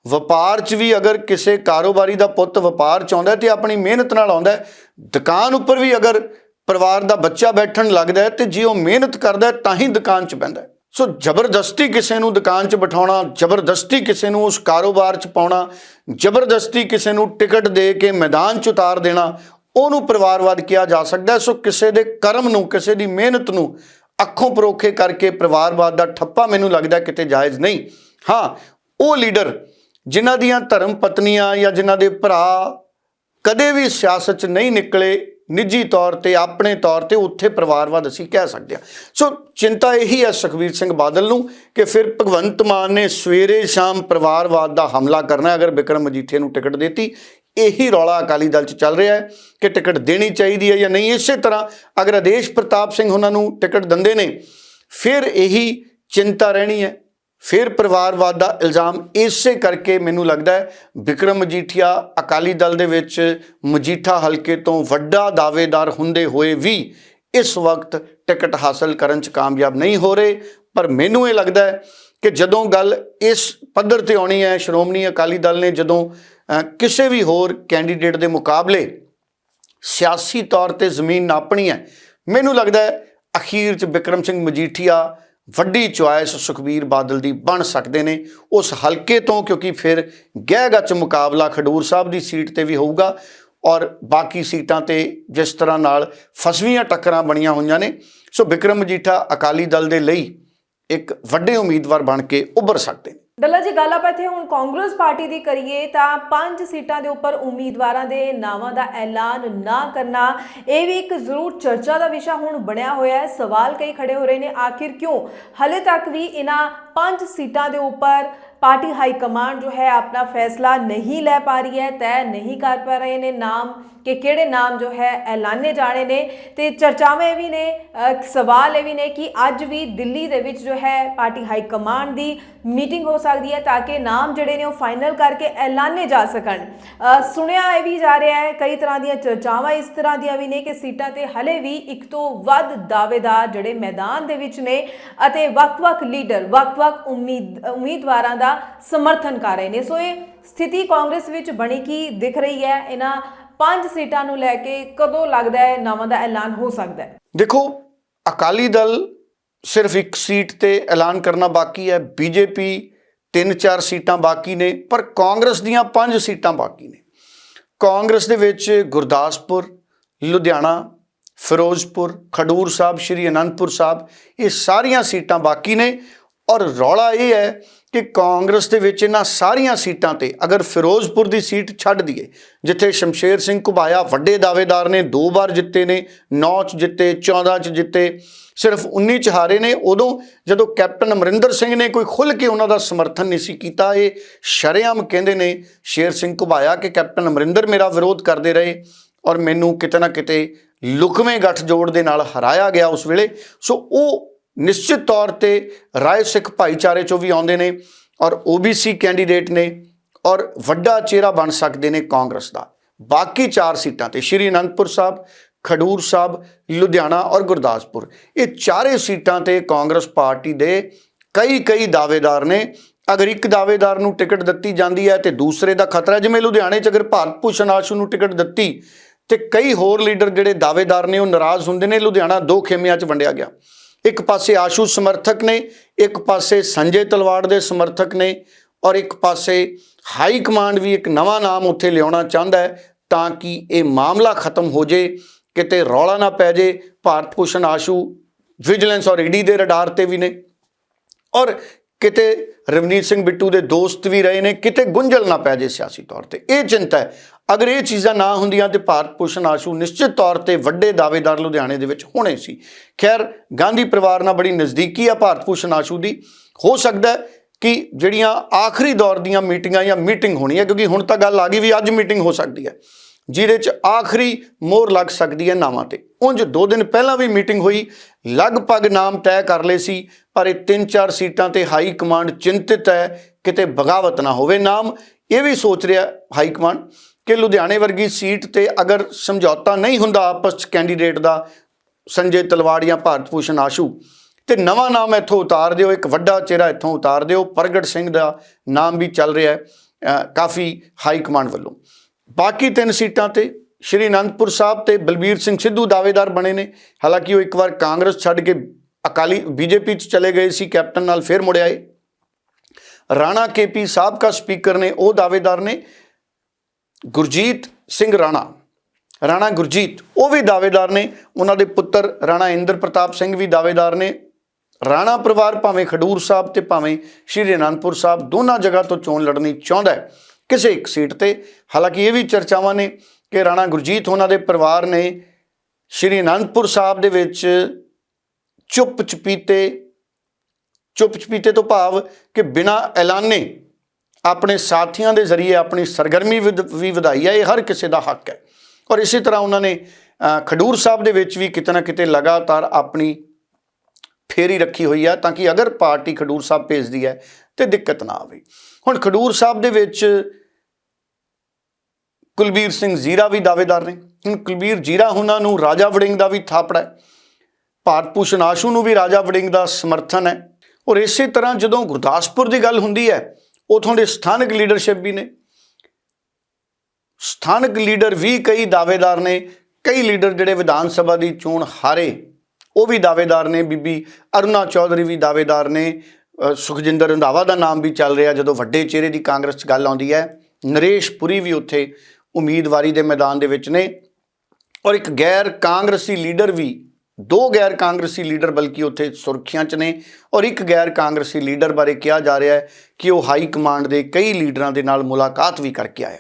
ਵਪਾਰ 'ਚ ਵੀ ਅਗਰ ਕਿਸੇ ਕਾਰੋਬਾਰੀ ਦਾ ਪੁੱਤ ਵਪਾਰ 'ਚ ਆਉਂਦਾ ਹੈ ਤੇ ਆਪਣੀ ਮਿਹਨਤ ਨਾਲ ਆਉਂਦਾ ਦੁਕਾਨ ਉੱਪਰ ਵੀ ਅਗਰ ਪਰਿਵਾਰ ਦਾ ਬੱਚਾ ਬੈਠਣ ਲੱਗਦਾ ਹੈ ਤੇ ਜੇ ਉਹ ਮਿਹਨਤ ਕਰਦਾ ਤਾਂ ਹੀ ਦੁਕਾਨ 'ਚ ਬਹਿੰਦਾ ਸੋ ਜ਼ਬਰਦਸਤੀ ਕਿਸੇ ਨੂੰ ਦੁਕਾਨ 'ਚ ਬਿਠਾਉਣਾ, ਜ਼ਬਰਦਸਤੀ ਕਿਸੇ ਨੂੰ ਉਸ ਕਾਰੋਬਾਰ 'ਚ ਪਾਉਣਾ, ਜ਼ਬਰਦਸਤੀ ਕਿਸੇ ਨੂੰ ਟਿਕਟ ਦੇ ਕੇ ਮੈਦਾਨ 'ਚ ਉਤਾਰ ਦੇਣਾ, ਉਹਨੂੰ ਪਰਿਵਾਰਵਾਦ ਕਿਹਾ ਜਾ ਸਕਦਾ ਸੋ ਕਿਸੇ ਦੇ ਕਰਮ ਨੂੰ, ਕਿਸੇ ਦੀ ਮਿਹਨਤ ਨੂੰ ਅੱਖੋਂ ਪਰੋਖੇ ਕਰਕੇ ਪਰਿਵਾਰਵਾਦ ਦਾ ਠੱਪਾ ਮੈਨੂੰ ਲੱਗਦਾ ਕਿਤੇ ਜਾਇਜ਼ ਨਹੀਂ। ਹਾਂ, ਉਹ ਲੀਡਰ ਜਿਨ੍ਹਾਂ ਦੀਆਂ ਧਰਮ ਪਤਨੀਆਂ ਜਾਂ ਜਿਨ੍ਹਾਂ ਦੇ ਭਰਾ ਕਦੇ ਵੀ ਸਿਆਸਤ 'ਚ ਨਹੀਂ ਨਿਕਲੇ, ਨਿੱਜੀ ਤੌਰ ਤੇ, ਆਪਣੇ ਤੌਰ ਤੇ ਉੱਥੇ ਪਰਿਵਾਰਵਾਦ ਅਸੀਂ ਕਹਿ ਸਕਦੇ ਹਾਂ। ਸੋ ਚਿੰਤਾ ਇਹੀ ਹੈ ਸੁਖਵੀਰ ਸਿੰਘ ਬਾਦਲ ਨੂੰ ਕਿ ਫਿਰ ਭਗਵੰਤ ਮਾਨ ਨੇ ਸਵੇਰੇ ਸ਼ਾਮ ਪਰਿਵਾਰਵਾਦ ਦਾ ਹਮਲਾ ਕਰਨਾ ਅਗਰ ਵਿਕਰਮ ਮਜੀਠੇ ਨੂੰ ਟਿਕਟ ਦਿੱਤੀ। ਇਹੀ ਰੌਲਾ ਅਕਾਲੀ ਦਲ 'ਚ ਚੱਲ ਰਿਹਾ ਹੈ ਕਿ ਟਿਕਟ ਦੇਣੀ ਚਾਹੀਦੀ ਹੈ ਜਾਂ ਨਹੀਂ। ਇਸੇ ਤਰ੍ਹਾਂ ਅਗਰ ਆਦੇਸ਼ ਪ੍ਰਤਾਪ ਸਿੰਘ ਉਹਨਾਂ ਨੂੰ ਟਿਕਟ ਦਿੰਦੇ ਨੇ, ਫਿਰ ਇਹੀ ਚਿੰਤਾ ਰਹਿਣੀ ਹੈ। ਫਿਰ ਪਰਿਵਾਰਵਾਦ ਦਾ ਇਲਜ਼ਾਮ ਇਸੇ ਕਰਕੇ ਮੈਨੂੰ ਲੱਗਦਾ ਹੈ, ਵਿਕਰਮ ਮਜੀਠੀਆ ਅਕਾਲੀ ਦਲ ਦੇ ਵਿੱਚ ਮਜੀਠਾ ਹਲਕੇ ਤੋਂ ਵੱਡਾ ਦਾਅਵੇਦਾਰ ਹੁੰਦੇ ਹੋਏ ਵੀ ਇਸ ਵਕਤ ਟਿਕਟ ਹਾਸਲ ਕਰਨ 'ਚ ਕਾਮਯਾਬ ਨਹੀਂ ਹੋ ਰਹੇ। ਪਰ ਮੈਨੂੰ ਇਹ ਲੱਗਦਾ ਹੈ ਕਿ ਜਦੋਂ ਗੱਲ ਇਸ ਪੱਧਰ ਤੇ ਆਉਣੀ ਹੈ, ਸ਼੍ਰੋਮਣੀ ਅਕਾਲੀ ਦਲ ਨੇ ਜਦੋਂ ਕਿਸੇ ਵੀ ਹੋਰ ਕੈਂਡੀਡੇਟ ਦੇ ਮੁਕਾਬਲੇ ਸਿਆਸੀ ਤੌਰ ਤੇ ਜ਼ਮੀਨ ਨਾਪਣੀ ਹੈ, ਮੈਨੂੰ ਲੱਗਦਾ ਹੈ ਅਖੀਰ 'ਚ ਵਿਕਰਮ ਸਿੰਘ ਮਜੀਠੀਆ ਵੱਡੀ ਚੁਆਇਸ ਸੁਖਬੀਰ ਬਾਦਲ ਦੀ ਬਣ ਸਕਦੇ ਨੇ ਉਸ ਹਲਕੇ ਤੋਂ, ਕਿਉਂਕਿ ਫਿਰ ਗਹਿ ਗੱਚ ਮੁਕਾਬਲਾ ਖਡੂਰ ਸਾਹਿਬ ਦੀ ਸੀਟ ਤੇ ਵੀ ਹੋਊਗਾ ਔਰ ਬਾਕੀ ਸੀਟਾਂ ਤੇ ਜਿਸ ਤਰ੍ਹਾਂ ਨਾਲ ਫਸਵੀਆਂ ਟੱਕਰਾਂ ਬਣੀਆਂ ਹੋਈਆਂ ਨੇ, ਸੋ ਵਿਕਰਮ ਮਜੀਠਾ ਅਕਾਲੀ ਦਲ ਦੇ ਲਈ ਇੱਕ ਵੱਡੇ ਉਮੀਦਵਾਰ ਬਣ ਕੇ ਉੱਭਰ ਸਕਦੇ ਨੇ। ਡੱਲਾ ਜੀ, ਗੱਲ ਆਪਾਂ ਇੱਥੇ ਹੁਣ ਕਾਂਗਰਸ ਪਾਰਟੀ ਦੀ ਕਰੀਏ ਤਾਂ ਪੰਜ ਸੀਟਾਂ ਦੇ ਉੱਪਰ ਉਮੀਦਵਾਰਾਂ ਦੇ ਨਾਵਾਂ ਦਾ ਐਲਾਨ ਨਾ ਕਰਨਾ, ਇਹ ਵੀ ਇੱਕ ਜ਼ਰੂਰ ਚਰਚਾ ਦਾ ਵਿਸ਼ਾ ਹੁਣ ਬਣਿਆ ਹੋਇਆ ਹੈ। ਸਵਾਲ ਕਈ ਖੜੇ ਹੋ ਰਹੇ ਨੇ, ਆਖਿਰ ਕਿਉਂ? ਹਲੇ ਤੱਕ ਵੀ ਇਹਨਾਂ ਪੰਜ ਸੀਟਾਂ ਦੇ ਉੱਪਰ ਪਾਰਟੀ ਹਾਈ ਕਮਾਂਡ ਜੋ ਹੈ ਆਪਣਾ ਫੈਸਲਾ ਨਹੀਂ ਲੈ ਪਾ ਰਹੀ ਹੈ, ਤੈਅ ਨਹੀਂ ਕਰ ਪਾ ਰਹੇ ਨੇ। ਨਾਮ ਕਿ ਕਿਹੜੇ ਨਾਮ ਜੋ ਹੈ, ਐਲਾਨੇ ਜਾਣੇ ਨੇ। ਤੇ ਚਰਚਾਵਾਂ ਇਹ ਵੀ ਨੇ ਸਵਾਲ ਇਹ ਵੀ ਨੇ ਕਿ ਅੱਜ ਵੀ ਦਿੱਲੀ ਦੇ ਵਿੱਚ ਜੋ ਹੈ ਪਾਰਟੀ ਹਾਈ ਕਮਾਂਡ ਦੀ ਮੀਟਿੰਗ ਹੋ ਸਕਦੀ ਹੈ ਤਾਂ ਕਿ ਨਾਮ ਜਿਹੜੇ ਨੇ ਉਹ ਫਾਈਨਲ ਕਰਕੇ ਐਲਾਨੇ ਜਾ ਸਕਣ। ਸੁਣਿਆ ਇਹ ਵੀ ਜਾ ਰਿਹਾ ਹੈ, ਕਈ ਤਰ੍ਹਾਂ ਦੀਆਂ ਚਰਚਾਵਾਂ ਇਸ ਤਰ੍ਹਾਂ ਦੀਆਂ ਵੀ ਨੇ ਕਿ ਸੀਟਾਂ ਤੇ ਹਲੇ ਵੀ ਇੱਕ ਤੋਂ ਵੱਧ ਦਾਅਵੇਦਾਰ ਜਿਹੜੇ ਮੈਦਾਨ ਦੇ ਵਿੱਚ ਨੇ ਅਤੇ ਵੱਖ-ਵੱਖ ਲੀਡਰ ਵੱਖ ਵੱਖ-ਵੱਖ ਉਮੀਦ, ਉਮੀਦਵਾਰਾਂ ਦਾ ਸਮਰਥਨ ਕਰ ਰਹੇ ਨੇ। ਸੋ ਇਹ ਸਥਿਤੀ ਕਾਂਗਰਸ ਵਿੱਚ ਬਣੀ ਕੀ ਦਿਖ ਰਹੀ ਹੈ? ਇਹਨਾਂ ਪੰਜ ਸੀਟਾਂ ਨੂੰ ਲੈ ਕੇ ਕਦੋਂ ਲੱਗਦਾ ਹੈ ਨਾਵਾਂ ਦਾ ਐਲਾਨ ਹੋ ਸਕਦਾ ਹੈ? ਦੇਖੋ, ਅਕਾਲੀ ਦਲ ਸਿਰਫ ਇੱਕ ਸੀਟ ਤੇ ਐਲਾਨ ਕਰਨਾ ਬਾਕੀ ਹੈ। ਬੀਜੇਪੀ ਤਿੰਨ ਚਾਰ ਸੀਟਾਂ ਬਾਕੀ ਨੇ, ਪਰ ਕਾਂਗਰਸ ਦੀਆਂ ਪੰਜ ਸੀਟਾਂ ਬਾਕੀ ਨੇ। ਕਾਂਗਰਸ ਦੇ ਵਿੱਚ ਗੁਰਦਾਸਪੁਰ, ਲੁਧਿਆਣਾ, ਫਿਰੋਜ਼ਪੁਰ, ਖਡੂਰ ਸਾਹਿਬ, ਸ਼੍ਰੀ ਅਨੰਦਪੁਰ ਸਾਹਿਬ, ਇਹ ਸਾਰੀਆਂ ਸੀਟਾਂ ਬਾਕੀ ਨੇ। ਔਰ ਰੌਲਾ ਇਹ ਹੈ ਕਿ ਕਾਂਗਰਸ ਦੇ ਵਿੱਚ ਇਹਨਾਂ ਸਾਰੀਆਂ ਸੀਟਾਂ ਤੇ ਅਗਰ ਫਿਰੋਜ਼ਪੁਰ ਦੀ ਸੀਟ ਛੱਡ ਦਈਏ, ਜਿੱਥੇ ਸ਼ਮਸ਼ੇਰ ਸਿੰਘ ਘੁਬਾਇਆ ਵੱਡੇ ਦਾਅਵੇਦਾਰ ਨੇ, ਦੋ ਵਾਰ ਜਿੱਤੇ ਨੇ 9 ਚ ਜਿੱਤੇ 14 ਚ ਜਿੱਤੇ, ਸਿਰਫ 19 ਚ ਹਾਰੇ ਨੇ, ਉਦੋਂ ਜਦੋਂ ਕੈਪਟਨ ਅਮਰਿੰਦਰ ਸਿੰਘ ਨੇ ਕੋਈ ਖੁੱਲ ਕੇ ਉਹਨਾਂ ਦਾ ਸਮਰਥਨ ਨਹੀਂ ਸੀ ਕੀਤਾ, ਇਹ ਸ਼ਰੇਆਮ ਕਹਿੰਦੇ ਨੇ, ਸ਼ੇਰ ਸਿੰਘ ਘੁਬਾਇਆ ਕਿ ਕੈਪਟਨ ਅਮਰਿੰਦਰ ਮੇਰਾ ਵਿਰੋਧ ਕਰਦੇ ਰਹੇ ਔਰ ਮੈਨੂੰ ਕਿਤੇ ਨਾ ਕਿਤੇ ਲੁਕਵੇਂ ਗੱਠਜੋੜ ਦੇ ਨਾਲ ਹਰਾਇਆ ਗਿਆ ਉਸ ਵੇਲੇ। ਸੋ ਉਹ ਨਿਸ਼ਚਿਤ ਤੌਰ ਤੇ ਰਾਏ ਸਿੱਖ ਭਾਈਚਾਰੇ ਚੋਂ ਵੀ ਆਉਂਦੇ ਨੇ ਔਰ OBC ਕੈਂਡੀਡੇਟ ਨੇ ਔਰ ਵੱਡਾ ਚਿਹਰਾ ਬਣ ਸਕਦੇ ਨੇ ਕਾਂਗਰਸ ਦਾ। ਬਾਕੀ ਚਾਰ ਸੀਟਾਂ ਤੇ ਸ਼੍ਰੀ ਅਨੰਦਪੁਰ ਸਾਹਿਬ, ਖਡੂਰ ਸਾਹਿਬ, ਲੁਧਿਆਣਾ ਔਰ ਗੁਰਦਾਸਪੁਰ। ਇਹ ਚਾਰੇ ਸੀਟਾਂ ਤੇ ਕਾਂਗਰਸ ਪਾਰਟੀ ਦੇ ਕਈ ਕਈ ਦਾਅਵੇਦਾਰ ਨੇ। ਅਗਰ ਇੱਕ ਦਾਅਵੇਦਾਰ ਨੂੰ ਟਿਕਟ ਦਿੱਤੀ ਜਾਂਦੀ ਹੈ ਤੇ ਦੂਸਰੇ ਦਾ ਖਤਰਾ, ਜਿਵੇਂ ਲੁਧਿਆਣੇ 'ਚ ਅਗਰ ਭਾਰਤ ਭੂਸ਼ਣ ਆਸ਼ੂ ਨੂੰ ਟਿਕਟ ਦਿੱਤੀ ਤੇ ਕਈ ਹੋਰ ਲੀਡਰ ਜਿਹੜੇ ਦਾਅਵੇਦਾਰ ਨੇ ਉਹ ਨਾਰਾਜ਼ ਹੁੰਦੇ ਨੇ। ਲੁਧਿਆਣਾ ਦੋ ਖੇਮਿਆਂ 'ਚ ਵੰਡਿਆ ਗਿਆ। ਇੱਕ ਪਾਸੇ ਆਸ਼ੂ ਸਮਰਥਕ ਨੇ, ਇੱਕ ਪਾਸੇ ਸੰਜੇ ਤਲਵਾੜ ਦੇ ਸਮਰਥਕ ਨੇ ਔਰ ਇੱਕ ਪਾਸੇ ਹਾਈ ਕਮਾਂਡ ਵੀ ਇੱਕ ਨਵਾਂ ਨਾਮ ਉੱਥੇ ਲਿਆਉਣਾ ਚਾਹੁੰਦਾ ਹੈ ਤਾਂ ਕਿ ਇਹ ਮਾਮਲਾ ਖਤਮ ਹੋ ਜੇ, ਕਿਤੇ ਰੌਲਾ ਨਾ ਪੈ ਜੇ। ਭਾਰਤ ਭੂਸ਼ਣ ਆਸ਼ੂ, ਵਿਜੀਲੈਂਸ ਔਰ ਈਡੀ ਦੇ ਰਡਾਰ ਤੇ ਵੀ ਨੇ। ਔਰ ਕਿਤੇ ਰਵਨੀਤ ਸਿੰਘ ਬਿੱਟੂ ਦੇ ਦੋਸਤ ਵੀ ਰਹੇ ਨੇ, ਕਿਤੇ ਗੁੰਝਲ ਨਾ ਪੈ ਜੇ ਸਿਆਸੀ ਤੌਰ ਤੇ। ਇਹ ਚਿੰਤਾ ਹੈ, ਅਗਰ ਇਹ ਚੀਜ਼ਾਂ ਨਾ ਹੁੰਦੀਆਂ ਤੇ ਭਾਰਤ ਭੂਸ਼ਣ ਆਸ਼ੂ ਨਿਸ਼ਚਿਤ ਤੌਰ ਤੇ ਵੱਡੇ ਦਾਅਵੇਦਾਰ ਲੁਧਿਆਣੇ ਦੇ ਵਿੱਚ ਹੋਣੇ ਸੀ। ਖੈਰ, ਗਾਂਧੀ ਪਰਿਵਾਰ ਨਾਲ ਬੜੀ ਨਜ਼ਦੀਕੀ ਆ ਭਾਰਤ ਭੂਸ਼ਣ ਆਸ਼ੂ ਦੀ। ਹੋ ਸਕਦਾ ਕਿ ਜਿਹੜੀਆਂ ਆਖਰੀ ਦੌਰ ਦੀਆਂ ਮੀਟਿੰਗਾਂ ਜਾਂ ਮੀਟਿੰਗ ਹੋਣੀ ਹੈ, ਕਿਉਂਕਿ ਹੁਣ ਤਾਂ ਗੱਲ ਆ ਗਈ ਵੀ ਅੱਜ ਮੀਟਿੰਗ ਹੋ ਸਕਦੀ ਹੈ, ਜਿਹਦੇ ਚ ਆਖਰੀ ਮੋਹਰ ਲੱਗ ਸਕਦੀ ਹੈ ਨਾਵਾਂ ਤੇ। ਉਂਝ ਦੋ ਦਿਨ ਪਹਿਲਾਂ ਵੀ ਮੀਟਿੰਗ ਹੋਈ ਲਗਭਗ ਨਾਮ ਤੈਅ ਕਰ ਲਏ ਸੀ, ਪਰ ਇਹ ਤਿੰਨ ਚਾਰ ਸੀਟਾਂ ਤੇ ਹਾਈ ਕਮਾਂਡ ਚਿੰਤਿਤ ਹੈ, ਕਿਤੇ ਬਗਾਵਤ ਨਾ ਹੋਵੇ। ਨਾਮ ਇਹ ਵੀ ਸੋਚ ਰਿਹਾ ਹਾਈ ਕਮਾਂਡ ਕਿ ਲੁਧਿਆਣੇ ਵਰਗੀ ਸੀਟ ਤੇ ਅਗਰ ਸਮਝੌਤਾ ਨਹੀਂ ਹੁੰਦਾ ਆਪਸ ਚ ਕੈਂਡੀਡੇਟ ਦਾ, ਸੰਜੇ ਤਲਵਾੜ ਜਾਂ ਭਾਰਤ ਭੂਸ਼ਣ ਆਸ਼ੂ, ਤੇ ਨਵਾਂ ਨਾਮ ਇੱਥੋਂ ਉਤਾਰ ਦਿਓ, ਇੱਕ ਵੱਡਾ ਚਿਹਰਾ ਇੱਥੋਂ ਉਤਾਰ ਦਿਓ, ਪ੍ਰਗਟ ਸਿੰਘ ਦਾ ਨਾਮ ਵੀ ਚੱਲ ਰਿਹਾ ਹੈ ਕਾਫੀ ਹਾਈ ਕਮਾਂਡ ਵੱਲੋਂ। ਬਾਕੀ ਤਿੰਨ ਸੀਟਾਂ ਤੇ ਸ਼੍ਰੀ ਅਨੰਦਪੁਰ ਸਾਹਿਬ ਤੇ ਬਲਬੀਰ ਸਿੰਘ ਸਿੱਧੂ ਦਾਅਵੇਦਾਰ ਬਣੇ ਨੇ। ਹਾਲਾਂਕਿ ਉਹ ਇੱਕ ਵਾਰ ਕਾਂਗਰਸ ਛੱਡ ਕੇ ਅਕਾਲੀ ਬੀਜੇਪੀ ਚ ਚਲੇ ਗਏ ਸੀ, ਕੈਪਟਨ ਨਾਲ ਫਿਰ ਮੁੜ ਆਏ। ਰਾਣਾ ਕੇਪੀ ਸਾਬਕਾ ਸਪੀਕਰ ਨੇ, ਉਹ ਦਾਅਵੇਦਾਰ ਨੇ, ਗੁਰਜੀਤ ਸਿੰਘ ਰਾਣਾ। ਰਾਣਾ ਗੁਰਜੀਤ, ਉਹ ਵੀ ਦਾਅਵੇਦਾਰ ਨੇ। ਉਹਨਾਂ ਦੇ ਪੁੱਤਰ ਰਾਣਾ ਇੰਦਰ ਪ੍ਰਤਾਪ ਸਿੰਘ ਵੀ ਦਾਅਵੇਦਾਰ ਨੇ। ਰਾਣਾ ਪਰਿਵਾਰ ਭਾਵੇਂ ਖਡੂਰ ਸਾਹਿਬ ਤੇ ਭਾਵੇਂ ਸ਼੍ਰੀ ਅਨੰਦਪੁਰ ਸਾਹਿਬ ਦੋਨਾਂ ਜਗ੍ਹਾ ਤੋਂ ਚੋਣ ਲੜਨੀ ਚਾਹੁੰਦਾ ਹੈ। ਕਿਸੇ ਇੱਕ ਸੀਟ ਤੇ। ਹਾਲਾਂਕਿ ਇਹ ਵੀ ਚਰਚਾਵਾਂ ਨੇ ਕਿ ਰਾਣਾ ਗੁਰਜੀਤ ਉਹਨਾਂ ਦੇ ਪਰਿਵਾਰ ਨੇ ਸ਼੍ਰੀ ਅਨੰਦਪੁਰ ਸਾਹਿਬ ਦੇ ਵਿੱਚ ਚੁੱਪ ਚਪੀਤੇ ਚੁੱਪ ਚਪੀਤੇ ਤੋਂ ਭਾਵ ਕਿ ਬਿਨਾਂ ਐਲਾਨੇ ਆਪਣੇ ਸਾਥੀਆਂ ਦੇ ਜ਼ਰੀਏ ਆਪਣੀ ਸਰਗਰਮੀ ਵਿਦ- ਵੀ ਵਧਾਈ ਹੈ, ਇਹ ਹਰ ਕਿਸੇ ਦਾ ਹੱਕ ਹੈ। ਔਰ ਇਸੇ ਤਰ੍ਹਾਂ ਉਹਨਾਂ ਨੇ ਖਡੂਰ ਸਾਹਿਬ ਦੇ ਵਿੱਚ ਵੀ ਕਿਤੇ ਨਾ ਕਿਤੇ ਲਗਾਤਾਰ ਆਪਣੀ ਫੇਰੀ ਰੱਖੀ ਹੋਈ ਹੈ ਤਾਂ ਕਿ ਅਗਰ ਪਾਰਟੀ ਖਡੂਰ ਸਾਹਿਬ ਭੇਜਦੀ ਹੈ ਤੇ ਦਿੱਕਤ ਨਾ ਆਵੇ। ਹੁਣ ਖਡੂਰ ਸਾਹਿਬ ਦੇ ਵਿੱਚ ਕੁਲਬੀਰ ਸਿੰਘ ਜ਼ੀਰਾ ਵੀ ਦਾਅਵੇਦਾਰ ਨੇ। ਹੁਣ ਕੁਲਬੀਰ ਜ਼ੀਰਾ ਉਹਨਾਂ ਨੂੰ ਰਾਜਾ ਵੜਿੰਗ ਦਾ ਵੀ ਥਾਪੜਾ ਹੈ। ਭਾਰਤ ਭੂਸ਼ਣ ਆਸ਼ੂ ਨੂੰ ਵੀ ਰਾਜਾ ਵੜਿੰਗ ਦਾ ਸਮਰਥਨ ਹੈ। ਔਰ ਇਸੇ ਤਰ੍ਹਾਂ ਜਦੋਂ ਗੁਰਦਾਸਪੁਰ ਦੀ ਗੱਲ ਹੁੰਦੀ ਹੈ, ਉਥੋਂ ਦੇ ਸਥਾਨਕ ਲੀਡਰਸ਼ਿਪ ਵੀ ਨੇ। ਸਥਾਨਕ ਲੀਡਰ ਵੀ ਕਈ ਦਾਅਵੇਦਾਰ ਨੇ, ਕਈ ਲੀਡਰ ਜਿਹੜੇ ਵਿਧਾਨ ਸਭਾ ਦੀ ਚੋਣ ਹਾਰੇ, ਉਹ ਵੀ ਦਾਅਵੇਦਾਰ ਨੇ। ਬੀਬੀ ਅਰੁਣਾ ਚੌਧਰੀ ਵੀ ਦਾਅਵੇਦਾਰ ਨੇ। ਸੁਖਜਿੰਦਰ ਰੰਧਾਵਾ ਦਾ ਨਾਮ ਵੀ ਚੱਲ ਰਿਹਾ ਜਦੋਂ ਵੱਡੇ ਚਿਹਰੇ ਦੀ ਕਾਂਗਰਸ 'ਚ ਗੱਲ ਆਉਂਦੀ ਹੈ। ਨਰੇਸ਼ ਪੁਰੀ ਵੀ ਉੱਥੇ ਉਮੀਦਵਾਰੀ ਦੇ ਮੈਦਾਨ ਦੇ ਵਿੱਚ ਨੇ। ਔਰ ਇੱਕ ਗੈਰ ਕਾਂਗਰਸੀ ਲੀਡਰ ਵੀ, ਦੋ ਗੈਰ ਕਾਂਗਰਸੀ ਲੀਡਰ ਬਲਕਿ ਉੱਥੇ ਸੁਰਖੀਆਂ 'ਚ ਨੇ। ਔਰ ਇੱਕ ਗੈਰ ਕਾਂਗਰਸੀ ਲੀਡਰ ਬਾਰੇ ਕਿਹਾ ਜਾ ਰਿਹਾ ਹੈ ਕਿ ਉਹ ਹਾਈ ਕਮਾਂਡ ਦੇ ਕਈ ਲੀਡਰਾਂ ਦੇ ਨਾਲ ਮੁਲਾਕਾਤ ਵੀ ਕਰਕੇ ਆਇਆ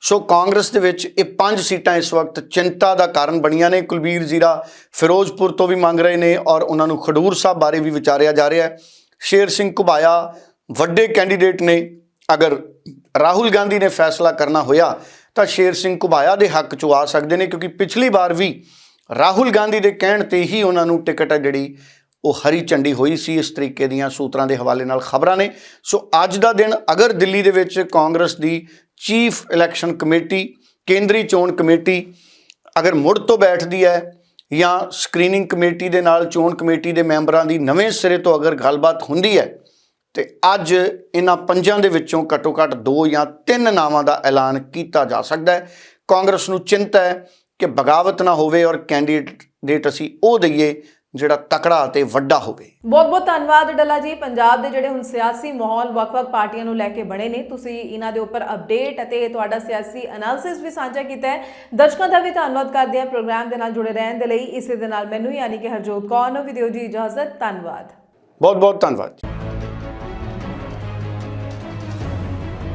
ਸੋ ਕਾਂਗਰਸ ਦੇ ਵਿੱਚ ਇਹ ਪੰਜ ਸੀਟਾਂ ਇਸ ਵਕਤ ਚਿੰਤਾ ਦਾ ਕਾਰਨ ਬਣੀਆਂ ਨੇ। ਕੁਲਬੀਰ ਜ਼ੀਰਾ ਫਿਰੋਜ਼ਪੁਰ ਤੋਂ ਵੀ ਮੰਗ ਰਹੇ ਨੇ ਔਰ ਉਹਨਾਂ ਨੂੰ ਖਡੂਰ ਸਾਹਿਬ ਬਾਰੇ ਵੀ ਵਿਚਾਰਿਆ ਜਾ ਰਿਹਾ ਹੈ। ਸ਼ੇਰ ਸਿੰਘ ਘੁਬਾਇਆ, ਵੱਡੇ ਕੈਂਡੀਡੇਟ ਨੇ। ਅਗਰ ਰਾਹੁਲ ਗਾਂਧੀ ਨੇ ਫੈਸਲਾ ਕਰਨਾ ਹੋਇਆ, ਤਾਂ ਸ਼ੇਰ ਸਿੰਘ ਘੁਬਾਇਆ ਦੇ ਹੱਕ 'ਚ ਆ ਸਕਦੇ ਨੇ, ਕਿਉਂਕਿ ਪਿਛਲੀ ਵਾਰ ਵੀ ਰਾਹੁਲ ਗਾਂਧੀ ਦੇ ਕਹਿਣ ਤੇ ਹੀ ਉਹਨਾਂ ਨੂੰ ਟਿਕਟ ਹੈ ਜਿਹੜੀ ਉਹ ਹਰੀ ਝੰਡੀ ਹੋਈ ਸੀ, ਇਸ ਤਰੀਕੇ ਦੀਆਂ ਸੂਤਰਾਂ ਦੇ ਹਵਾਲੇ ਨਾਲ ਖਬਰਾਂ ਨੇ। ਸੋ ਅੱਜ ਦਾ ਦਿਨ ਅਗਰ ਦਿੱਲੀ ਦੇ ਵਿੱਚ ਕਾਂਗਰਸ ਦੀ ਚੀਫ ਇਲੈਕਸ਼ਨ ਕਮੇਟੀ, ਕੇਂਦਰੀ ਚੋਣ ਕਮੇਟੀ ਅਗਰ ਮੁੜ ਤੋਂ ਬੈਠਦੀ ਹੈ ਜਾਂ ਸਕਰੀਨਿੰਗ ਕਮੇਟੀ ਦੇ ਨਾਲ ਚੋਣ ਕਮੇਟੀ ਦੇ ਮੈਂਬਰਾਂ ਦੀ ਨਵੇਂ ਸਿਰੇ ਤੋਂ ਅਗਰ ਗੱਲਬਾਤ ਹੁੰਦੀ ਹੈ ਤੇ ਅੱਜ ਇਹਨਾਂ ਪੰਜਾਂ ਦੇ ਵਿੱਚੋਂ ਘੱਟੋ ਘੱਟ ਦੋ ਜਾਂ ਤਿੰਨ ਨਾਵਾਂ ਦਾ ਐਲਾਨ ਕੀਤਾ ਜਾ ਸਕਦਾ ਹੈ। ਕਾਂਗਰਸ ਨੂੰ ਚਿੰਤਾ ਹੈ ਕਿ ਬਗਾਵਤ ਨਾ ਹੋਵੇ ਔਰ ਕੈਂਡੀਡੇਟ ਅਸੀਂ ਉਹ ਦਈਏ ਜਿਹੜਾ ਤਕੜਾ ਤੇ ਵੱਡਾ ਹੋਵੇ। ਬਹੁਤ ਬਹੁਤ ਧੰਨਵਾਦ ਡੱਲਾ ਜੀ। ਪੰਜਾਬ ਦੇ ਜਿਹੜੇ ਹੁਣ ਸਿਆਸੀ ਮਾਹੌਲ ਵੱਖ-ਵੱਖ ਪਾਰਟੀਆਂ ਨੂੰ ਲੈ ਕੇ ਬਣੇ ਨੇ ਤੁਸੀਂ ਇਹਨਾਂ ਦੇ ਉੱਪਰ ਅਪਡੇਟ ਅਤੇ ਤੁਹਾਡਾ ਸਿਆਸੀ ਐਨਾਲਿਸਿਸ ਵੀ ਸਾਂਝਾ ਕੀਤਾ ਹੈ। ਦਰਸ਼ਕਾਂ ਦਾ ਵੀ ਧੰਨਵਾਦ ਕਰਦੇ ਹਾਂ ਪ੍ਰੋਗਰਾਮ ਦੇ ਨਾਲ ਜੁੜੇ ਰਹਿਣ ਦੇ ਲਈ। ਇਸੇ ਦੇ ਨਾਲ ਮੈਨੂੰ ਯਾਨੀ ਕਿ ਹਰਜੋਤ ਕੌਰ ਨੂੰ ਵੀ ਦਿਓ ਜੀ ਇਜਾਜ਼ਤ। ਧੰਨਵਾਦ। ਬਹੁਤ ਬਹੁਤ ਧੰਨਵਾਦ